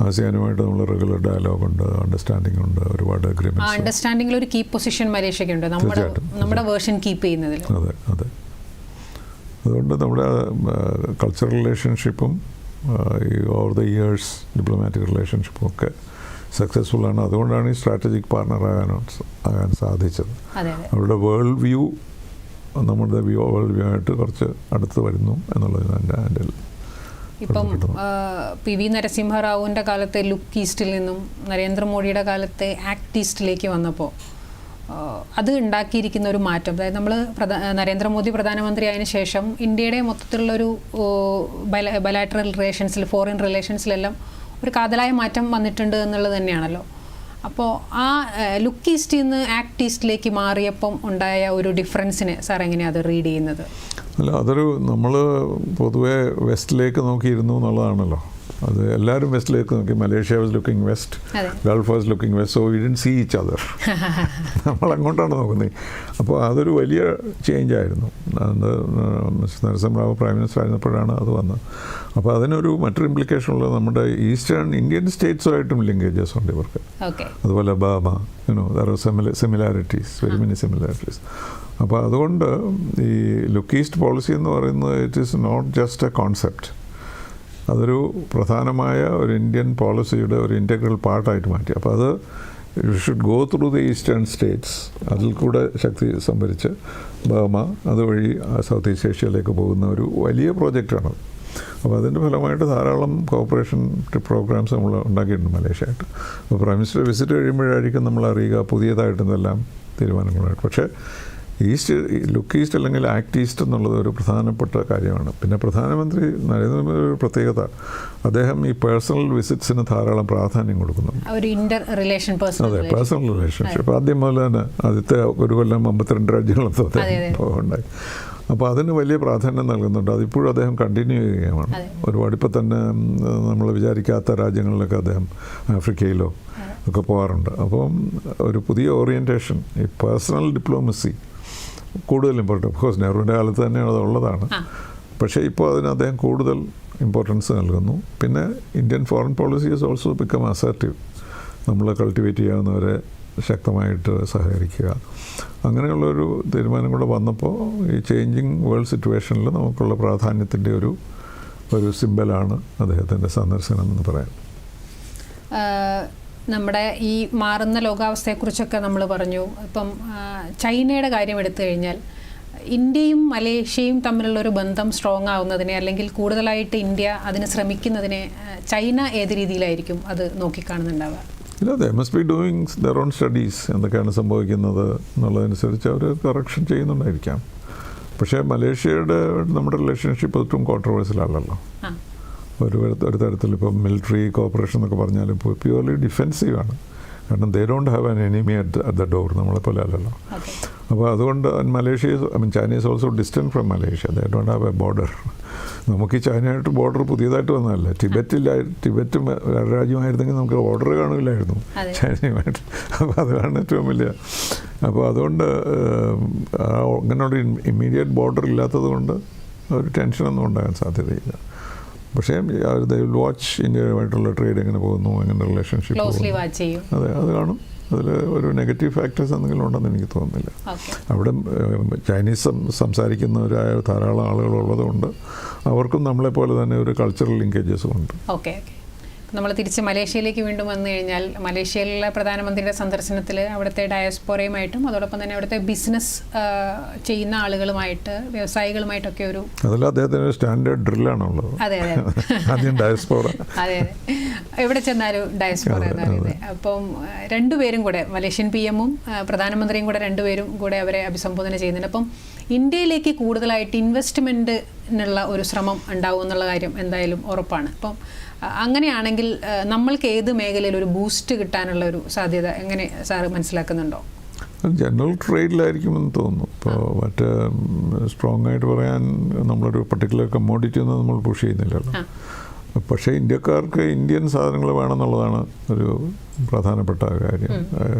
ആസിയാനുമായിട്ട് നമ്മൾ റെഗുലർ ഡയലോഗ് ഉണ്ട് അണ്ടർസ്റ്റാൻഡിംഗ് ഉണ്ട് ഒരുപാട് അഗ്രിമെന്റ്
അണ്ടർസ്റ്റാൻഡിംഗിൽ ഒരു കീ പൊസിഷൻ മലേഷ്യക്കുണ്ട് നമ്മുടെ നമ്മുടെ വേർഷൻ കീപ്പ് ചെയ്യുന്നതിൽ.
അതെ അതെ. അതുകൊണ്ട് നമ്മുടെ കൾച്ചറൽ റിലേഷൻഷിപ്പും ഈ ഓവർ ദ ഇയേഴ്സ് ഡിപ്ലോമാറ്റിക് റിലേഷൻഷിപ്പും ഒക്കെ സക്സസ്ഫുൾ ആണ്. അതുകൊണ്ടാണ് ഈ സ്ട്രാറ്റജിക് പാർട്ണർ ആകാൻ ആകാൻ സാധിച്ചത്. അവരുടെ വേൾഡ് വ്യൂ നമ്മുടെ വ്യൂ വേൾഡ് വ്യൂ ആയിട്ട് കുറച്ച് അടുത്ത് വരുന്നു എന്നുള്ളത് എന്റെ എന്റെ
ഇപ്പം പി വി നരസിംഹറാവുവിന്റെ കാലത്തെ ലുക്ക് ഈസ്റ്റിൽ നിന്നും നരേന്ദ്രമോദിയുടെ കാലത്തെ ആക്ട് ഈസ്റ്റിലേക്ക് വന്നപ്പോൾ അത് ഉണ്ടാക്കിയിരിക്കുന്ന ഒരു മാറ്റം. അതായത് നമ്മൾ പ്രധാ നരേന്ദ്രമോദി പ്രധാനമന്ത്രി ആയതിനു ശേഷം ഇന്ത്യയുടെ മൊത്തത്തിലുള്ളൊരു ബലാറ്ററൽ റിലേഷൻസിൽ ഫോറിൻ റിലേഷൻസിലെല്ലാം ഒരു കാതലായ മാറ്റം വന്നിട്ടുണ്ട് എന്നുള്ളത് തന്നെയാണല്ലോ. അപ്പോൾ ആ ലുക്ക് ഈസ്റ്റിൽ നിന്ന് ആക്ട് ഈസ്റ്റിലേക്ക് മാറിയപ്പം ഉണ്ടായ ഒരു ഡിഫറൻസിനെ സാർ എങ്ങനെയാണ് അത് റീഡ് ചെയ്യുന്നത്?
അല്ല അതൊരു നമ്മൾ പൊതുവേ വെസ്റ്റിലേക്ക് നോക്കിയിരുന്നു എന്നുള്ളതാണല്ലോ. അത് എല്ലാവരും വെസ്റ്റിലേക്ക് നോക്കി. Malaysia was looking west Gulf was looking west so we didn't see each other നമ്മൾ അങ്ങോട്ടാണ് നോക്കുന്നത്. അപ്പോൾ അതൊരു വലിയ ചേഞ്ച് ആയിരുന്നു. അത് മിസ്റ്റർ നരസിംഹറാവു പ്രൈം മിനിസ്റ്റർ ആയിരുന്നപ്പോഴാണ് അത് വന്നത്. അപ്പോൾ അതിനൊരു മറ്റൊരു ഇംപ്ലിക്കേഷൻ ഉള്ളത് നമ്മുടെ ഈസ്റ്റേൺ ഇന്ത്യൻ സ്റ്റേറ്റ്സുമായിട്ടും ലിങ്കേജസ് ഉണ്ട് ഇവർക്ക്. അതുപോലെ ബാമ you know there are similarities very many similarities അപ്പോൾ അതുകൊണ്ട് ഈ ലുക്ക് ഈസ്റ്റ് പോളിസി എന്ന് പറയുന്നത് it is not just a concept അതൊരു പ്രധാനമായ ഒരു ഇന്ത്യൻ പോളിസിയുടെ ഒരു ഇന്റഗ്രൽ പാർട്ടായിട്ട് മാറ്റി. അപ്പോൾ അത് you should go through the eastern states അതിൽ കൂടെ ശക്തി സംഭരിച്ച് ബർമ അതുവഴി സൗത്ത് ഈസ്റ്റ് ഏഷ്യയിലേക്ക് പോകുന്ന ഒരു വലിയ പ്രോജക്റ്റാണ് അപ്പോൾ അതിന്റെ ഫലമായിട്ട് ധാരാളം കോപ്പറേഷൻ പ്രോഗ്രാംസ് നമ്മൾ ഉണ്ടാക്കിയിട്ടുണ്ട് മലേഷ്യയായിട്ട്. അപ്പോൾ പ്രൈം മിനിസ്റ്റർ വിസിറ്റ് കഴിയുമ്പോഴായിരിക്കും നമ്മൾ അറിയുക പുതിയതായിട്ട് എന്തെല്ലാം തീരുമാനങ്ങളായിട്ട് പക്ഷേ ഈസ്റ്റ് ലുക്ക് ഈസ്റ്റ് അല്ലെങ്കിൽ ആക്ട് ഈസ്റ്റ് എന്നുള്ളത് ഒരു പ്രധാനപ്പെട്ട കാര്യമാണ്. പിന്നെ പ്രധാനമന്ത്രി നരേന്ദ്രമോദി ഒരു പ്രത്യേകത. അദ്ദേഹം ഈ പേഴ്സണൽ വിസിറ്റ്സിന് ധാരാളം പ്രാധാന്യം കൊടുക്കുന്നു.
ഒരു ഇന്റർ റിലേഷൻ
അതെ പേഴ്സണൽ റിലേഷൻഷിപ്പ് ആദ്യം മുതൽ തന്നെ ആദ്യത്തെ ഒരു കൊല്ലം അമ്പത്തിരണ്ട് രാജ്യങ്ങളെന്തോ
അതെ.
ഉണ്ടായി അപ്പോൾ അതിന് വലിയ പ്രാധാന്യം നൽകുന്നുണ്ട്. അതിപ്പോഴും അദ്ദേഹം കണ്ടിന്യൂ ചെയ്യുകയാണ്. ഒരുപാട് ഇപ്പം തന്നെ നമ്മൾ വിചാരിക്കാത്ത രാജ്യങ്ങളിലൊക്കെ അദ്ദേഹം ആഫ്രിക്കയിലോ ഒക്കെ പോകാറുണ്ട്. അപ്പം ഒരു പുതിയ ഓറിയന്റേഷൻ ഈ പേഴ്സണൽ ഡിപ്ലോമസി കൂടുതൽ ഇമ്പോർട്ടന്റ് ഓഫ്കോഴ്സ് നെഹ്റുവിന്റെ കാലത്ത് തന്നെ അത് ഉള്ളതാണ് പക്ഷേ ഇപ്പോൾ അതിന് അദ്ദേഹം കൂടുതൽ ഇമ്പോർട്ടൻസ് നൽകുന്നു. പിന്നെ Indian foreign policy is also become assertive നമ്മൾ കൾട്ടിവേറ്റ് ചെയ്യാവുന്നവരെ ശക്തമായിട്ട് സഹകരിക്കുക. അങ്ങനെയുള്ളൊരു തീരുമാനം കൂടെ വന്നപ്പോൾ ഈ ചേഞ്ചിങ് വേൾഡ് സിറ്റുവേഷനിൽ നമുക്കുള്ള പ്രാധാന്യത്തിന്റെ ഒരു ഒരു സിമ്പലാണ് അദ്ദേഹത്തിന്റെ സന്ദർശനം എന്ന് പറയാം.
നമ്മുടെ ഈ മാറുന്ന ലോകാവസ്ഥയെക്കുറിച്ചൊക്കെ നമ്മൾ പറഞ്ഞു. ഇപ്പം ചൈനയുടെ കാര്യം എടുത്തു കഴിഞ്ഞാൽ ഇന്ത്യയും മലേഷ്യയും തമ്മിലുള്ള ഒരു ബന്ധം സ്ട്രോങ് ആവുന്നതിനെ അല്ലെങ്കിൽ കൂടുതലായിട്ട് ഇന്ത്യ അതിന് ശ്രമിക്കുന്നതിനെ ചൈന ഏത് രീതിയിലായിരിക്കും അത് നോക്കിക്കാണുന്നുണ്ടാവുക?
ഇല്ല they must be doing their own studies എന്തൊക്കെയാണ് സംഭവിക്കുന്നത് എന്നുള്ളതനുസരിച്ച് അവർ കറക്ഷൻ ചെയ്യുന്നുണ്ടായിരിക്കാം. പക്ഷേ മലേഷ്യയുടെ നമ്മുടെ റിലേഷൻഷിപ്പ് ഒട്ടും കോൺട്രവേഴ്സിലാണല്ലോ
ആ.
ഒരു ഒരു തരത്തിൽ ഇപ്പം മിലിറ്ററി കോപ്പറേഷൻ എന്നൊക്കെ പറഞ്ഞാലും ഇപ്പോൾ പ്യുവർലി ഡിഫെൻസീവ് ആണ്. കാരണം they don't have an enemy at at the door നമ്മളെ പോലെ
അല്ലല്ലോ.
അപ്പോൾ അതുകൊണ്ട് Malaysia I mean Chinese also distant from Malaysia they don't have a border നമുക്ക് ഈ ചൈനയായിട്ട് ബോർഡർ പുതിയതായിട്ട് വന്നതല്ല? ടിബറ്റില്ല ടിബറ്റ് വേറെ രാജ്യമായിരുന്നെങ്കിൽ നമുക്ക് ബോർഡർ കാണില്ലായിരുന്നു. ചൈനയുമായിട്ട്. അപ്പോൾ അതാണ് ഏറ്റവും വലിയ അപ്പോൾ അതുകൊണ്ട് അങ്ങനെയുള്ള ഇമ്മീഡിയറ്റ് ബോർഡർ ഇല്ലാത്തത് കൊണ്ട് ഒരു ടെൻഷനൊന്നും ഉണ്ടാകാൻ സാധ്യതയില്ല. പക്ഷേ വാച്ച് ഇന്ത്യയുമായിട്ടുള്ള ട്രേഡ് എങ്ങനെ പോകുന്നു എങ്ങനെ റിലേഷൻഷിപ്പ് അതെ അത് കാണും. അതിൽ ഒരു നെഗറ്റീവ് ഫാക്ടേഴ്സ് എന്തെങ്കിലും ഉണ്ടെന്ന് എനിക്ക് തോന്നുന്നില്ല. അവിടെ ചൈനീസ് സംസാരിക്കുന്നവരായ ധാരാളം ആളുകളുള്ളതുകൊണ്ട് അവർക്കും നമ്മളെപ്പോലെ തന്നെ ഒരു കൾച്ചറൽ ലിങ്കേജസും ഉണ്ട്.
ഓക്കെ ഓക്കെ നമ്മൾ തിരിച്ച് മലേഷ്യയിലേക്ക് വീണ്ടും വന്നു കഴിഞ്ഞാൽ മലേഷ്യയിലെ പ്രധാനമന്ത്രിയുടെ സന്ദർശനത്തിൽ അവിടുത്തെ ഡയസ്പോറയുമായിട്ടും അതോടൊപ്പം തന്നെ അവിടുത്തെ ബിസിനസ് ചെയ്യുന്ന ആളുകളുമായിട്ട് വ്യവസായികളുമായിട്ടൊക്കെ ഒരു
അതല്ല അദ്ദേഹത്തിന് സ്റ്റാൻഡേർഡ് ഡ്രില്ലാണുള്ളത്
അതെ അതെ.
ആദ്യം ഡയസ്പോറ
അതെ എവിടെ ചെന്നാലും ഡയസ്പോറ എന്ന് പറയുന്നത് അപ്പം രണ്ടുപേരും കൂടെ മലേഷ്യൻ പി എമ്മും പ്രധാനമന്ത്രിയും കൂടെ രണ്ടുപേരും കൂടെ അവരെ അഭിസംബോധന ചെയ്യുന്നുണ്ട്. അപ്പം ഇന്ത്യയിലേക്ക് കൂടുതലായിട്ട് ഇൻവെസ്റ്റ്മെന്റിനുള്ള ഒരു ശ്രമം ഉണ്ടാവും എന്നുള്ള കാര്യം എന്തായാലും ഉറപ്പാണ്. അപ്പം അങ്ങനെയാണെങ്കിൽ നമ്മൾക്ക് ഏത് മേഖലയിൽ ഒരു ബൂസ്റ്റ് കിട്ടാനുള്ള ഒരു സാധ്യത എങ്ങനെ സാറ് മനസ്സിലാക്കുന്നുണ്ടോ?
ജനറൽ ട്രേഡിലായിരിക്കുമെന്ന് തോന്നുന്നു. ഇപ്പോൾ മറ്റേ സ്ട്രോങ് ആയിട്ട് പറയാൻ നമ്മളൊരു പർട്ടിക്കുലർ കമ്മോഡിറ്റി ഒന്നും നമ്മൾ പുഷ് ചെയ്യുന്നില്ലല്ലോ. പക്ഷേ ഇന്ത്യക്കാർക്ക് ഇന്ത്യൻ സാധനങ്ങൾ വേണമെന്നുള്ളതാണ് ഒരു പ്രധാനപ്പെട്ട കാര്യം.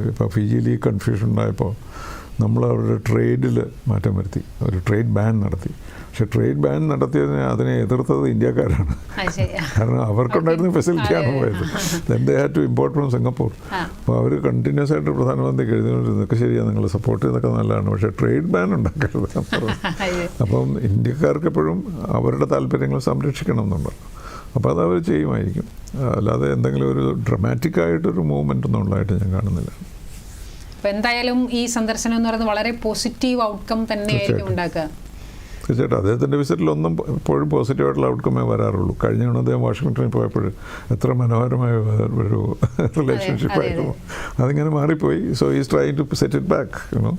ഇപ്പോൾ ഫിജിയിൽ ഈ കൺഫ്യൂഷൻ ഉണ്ടായപ്പോൾ നമ്മൾ അവരുടെ ട്രേഡിൽ മാറ്റം വരുത്തി. ഒരു ട്രേഡ് ബാൻ നടത്തി. പക്ഷേ ട്രേഡ് ബാൻ നടത്തിയതിനെ അതിനെ എതിർത്തത് ഇന്ത്യക്കാരാണ്. കാരണം അവർക്കുണ്ടായിരുന്ന ഫെസിലിറ്റിയാണ് പോയത്. Then they had to import from Singapore. അപ്പോൾ അവർ കണ്ടിന്യൂസ് ആയിട്ട് പ്രധാനമന്ത്രിക്ക് എഴുതിക്കൊണ്ടിരുന്നു ഇതൊക്കെ ശരിയാണ് നിങ്ങൾ സപ്പോർട്ട് ചെയ്തൊക്കെ നല്ലതാണ്. പക്ഷേ ട്രേഡ് ബാൻ ഉണ്ടാക്കരുത്. അപ്പം ഇന്ത്യക്കാർക്ക് എപ്പോഴും അവരുടെ താല്പര്യങ്ങൾ സംരക്ഷിക്കണം എന്നുണ്ട് അപ്പോൾ അത് അവർ ചെയ്യുമായിരിക്കും. അല്ലാതെ എന്തെങ്കിലും ഒരു ഡ്രമാറ്റിക് ആയിട്ടൊരു മൂവ്മെന്റ് ഒന്നും ഉള്ളതായിട്ട് ഞാൻ കാണുന്നില്ല.
അപ്പോൾ എന്തായാലും ഈ സന്ദർശനം എന്ന് പറയുന്നത് വളരെ പോസിറ്റീവ് ഔട്ട്കം തന്നെയായിരിക്കും. ഉണ്ടാക്കുക.
തീർച്ചയായിട്ടും അദ്ദേഹത്തിന്റെ വിസിറ്റിലൊന്നും എപ്പോഴും പോസിറ്റീവായിട്ടുള്ള ഔട്ട്കമേ വരാറുള്ളൂ. കഴിഞ്ഞ തവണ അദ്ദേഹം വാഷിങ്ടണിൽ പോയപ്പോൾ എത്ര മനോഹരമായ ഒരു റിലേഷൻഷിപ്പായിരുന്നു അതിങ്ങനെ മാറിപ്പോയി. So is try to set it back you know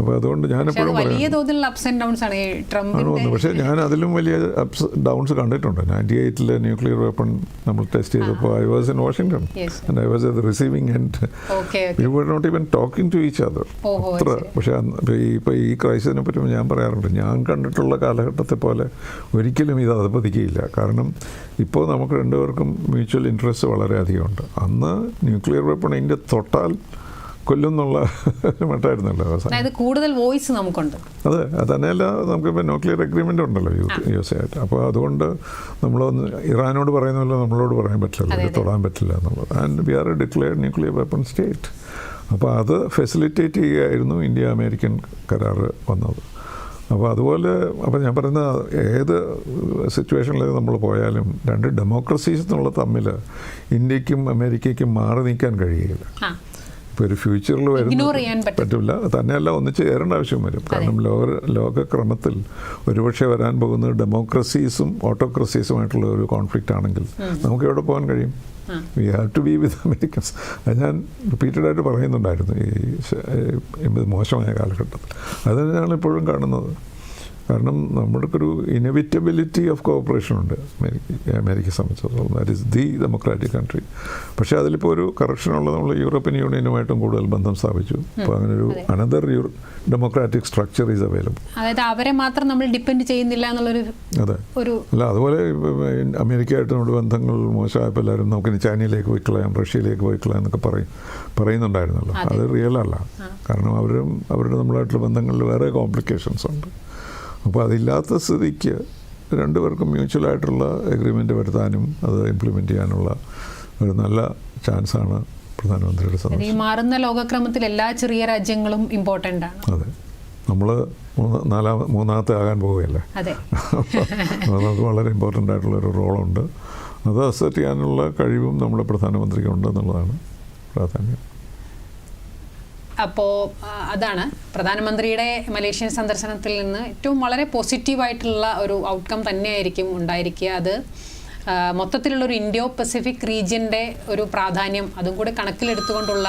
അപ്പോൾ അതുകൊണ്ട്
ഞാൻ
എപ്പോഴും
വലിയ തോതിലുള്ള അപ്സ് ആൻഡ് ഡൗൺസ് ആണ് ഈ
പക്ഷേ ഞാൻ അതിലും വലിയ അപ്സ് ഡൗൺസ് കണ്ടിട്ടുണ്ട്. നയന്റി എയ്റ്റിലെ ന്യൂക്ലിയർ വെപ്പൺ നമ്മൾ ടെസ്റ്റ് ചെയ്തപ്പോൾ I was in
Washington
and I was a receiving end you were not even talking to each other അത്ര. പക്ഷേ ഇപ്പോൾ ഈ ക്രൈസിസിനെ പറ്റി ഞാൻ പറയാറുണ്ട്. ഞാൻ കണ്ടിട്ടുള്ള കാലഘട്ടത്തെ പോലെ ഒരിക്കലും ഇത് അധപതിക്കുകയില്ല. കാരണം ഇപ്പോൾ നമുക്ക് രണ്ടുപേർക്കും മ്യൂച്വൽ ഇൻട്രസ്റ്റ് വളരെ അധികമുണ്ട് അന്ന് ന്യൂക്ലിയർ വെപ്പൺ ഇതിന്റെ തൊട്ടാൽ കൊല്ലുന്നുള്ള മട്ടായിരുന്നല്ലോ അവസാനം.
കൂടുതൽ വോയിസ് നമുക്കുണ്ട്.
അതെ അത് തന്നെയല്ല നമുക്കിപ്പോൾ ന്യൂക്ലിയർ അഗ്രിമെന്റ് ഉണ്ടല്ലോ യു യു എസ് ആയിട്ട് അപ്പോൾ അതുകൊണ്ട് നമ്മളൊന്ന് ഇറാനോട് പറയുന്നല്ലോ നമ്മളോട് പറയാൻ പറ്റില്ല തൊടാൻ പറ്റില്ല എന്നുള്ളത്. And we are a declared nuclear weapon state അപ്പോൾ അത് ഫെസിലിറ്റേറ്റ് ചെയ്യുകയായിരുന്നു ഇന്ത്യ അമേരിക്കൻ കരാർ വന്നത്. അപ്പോൾ അതുപോലെ അപ്പോൾ ഞാൻ പറയുന്ന ഏത് സിറ്റുവേഷനിലേക്ക് നമ്മൾ പോയാലും രണ്ട് ഡെമോക്രസീസ് എന്നുള്ള തമ്മിൽ ഇന്ത്യക്കും അമേരിക്കയ്ക്കും മാറി
നീക്കാൻ
കഴിയില്ല ഒരു ഫ്യൂച്ചറിൽ വരുന്ന
പറ്റും.
പറ്റില്ല തന്നെയല്ല ഒന്നിച്ച് ചേരേണ്ട ആവശ്യം വരും. കാരണം ലോക ലോകക്രമത്തിൽ ഒരുപക്ഷെ വരാൻ പോകുന്നത് ഡെമോക്രസീസും ഓട്ടോക്രസീസുമായിട്ടുള്ള ഒരു കോൺഫ്ലിക്റ്റ് ആണെങ്കിൽ നമുക്ക് എവിടെ പോകാൻ കഴിയും? We have to be with Americans അത് ഞാൻ റിപ്പീറ്റഡ് ആയിട്ട് പറയുന്നുണ്ടായിരുന്നു ഈ മോശമായ കാലഘട്ടത്തിൽ. അത് ഞാനിപ്പോഴും ഇപ്പോഴും കാണുന്നത്. കാരണം നമ്മൾക്കൊരു ഇനവിറ്റബിലിറ്റി ഓഫ് കോപ്പറേഷൻ ഉണ്ട്. അമേരിക്ക അമേരിക്കയെ സംബന്ധിച്ചിടത്തോളം. That is the democratic country പക്ഷേ അതിലിപ്പോൾ ഒരു കറക്ഷനുള്ള നമ്മൾ യൂറോപ്യൻ യൂണിയനുമായിട്ടും കൂടുതൽ ബന്ധം സ്ഥാപിച്ചു. അപ്പോൾ അങ്ങനെ ഒരു. Another democratic structure is available
അതായത് അവരെ മാത്രം നമ്മൾ ഡിപ്പെൻഡ് ചെയ്യുന്നില്ല എന്നുള്ളൊരു
അതെ.
ഒരു
അല്ല അതുപോലെ അമേരിക്കയായിട്ട് നമ്മുടെ ബന്ധങ്ങൾ മോശമായപ്പോൾ എല്ലാവരും നമുക്കിനി ചൈനയിലേക്ക് പോയി കളയാം റഷ്യയിലേക്ക് പോയി കളയാം എന്നൊക്കെ പറയും പറയുന്നുണ്ടായിരുന്നല്ലോ.
അത്.
റിയൽ അല്ല. കാരണം അവരും അവരുടെ നമ്മളായിട്ടുള്ള ബന്ധങ്ങളിൽ വേറെ കോംപ്ലിക്കേഷൻസ് ഉണ്ട്. അപ്പോൾ അതില്ലാത്ത സ്ഥിതിക്ക് രണ്ടുപേർക്കും മ്യൂച്വൽ ആയിട്ടുള്ള എഗ്രിമെന്റ് വരുത്താനും അത് ഇംപ്ലിമെന്റ് ചെയ്യാനുള്ള ഒരു നല്ല ചാൻസാണ് പ്രധാനമന്ത്രിയുടെ
ഈ
സന്ദർശനം
മാറുന്ന ലോകക്രമത്തിൽ എല്ലാ ചെറിയ രാജ്യങ്ങളും ഇമ്പോർട്ടന്റ് ആണ്.
അതെ. നമ്മൾ നാലാമ മൂന്നാമത്തെ ആകാൻ പോവുകയല്ലേ? നമുക്ക് വളരെ ഇമ്പോർട്ടന്റ് ആയിട്ടുള്ള ഒരു റോളുണ്ട് അത് അസെറ്റ് ചെയ്യാനുള്ള കഴിവും നമ്മുടെ പ്രധാനമന്ത്രിക്ക് ഉണ്ട് എന്നുള്ളതാണ് പ്രാധാന്യം.
അപ്പോൾ അതാണ്. പ്രധാനമന്ത്രിയുടെ മലേഷ്യൻ സന്ദർശനത്തിൽ നിന്ന് ഏറ്റവും വളരെ പോസിറ്റീവായിട്ടുള്ള ഒരു ഔട്ട്കം തന്നെയായിരിക്കും ഉണ്ടായിരിക്കുക അത്. മൊത്തത്തിലുള്ള ഒരു ഇൻഡോ പസഫിക് റീജിയന്റെ ഒരു പ്രാധാന്യം അതും കൂടി കണക്കിലെടുത്തുകൊണ്ടുള്ള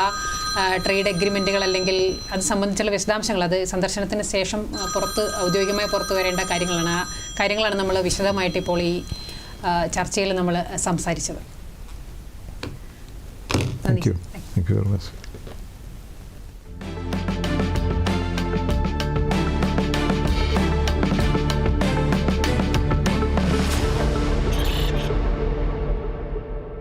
ട്രേഡ് എഗ്രിമെന്റുകൾ അല്ലെങ്കിൽ അത് സംബന്ധിച്ചുള്ള വിശദാംശങ്ങൾ അത് സന്ദർശനത്തിന് ശേഷം പുറത്ത് ഔദ്യോഗികമായി പുറത്തു വരേണ്ട കാര്യങ്ങളാണ്. ആ കാര്യങ്ങളാണ് നമ്മൾ വിശദമായിട്ട് ഇപ്പോൾ ഈ ചർച്ചയിൽ നമ്മൾ സംസാരിച്ചത്.
Thank you thank you very much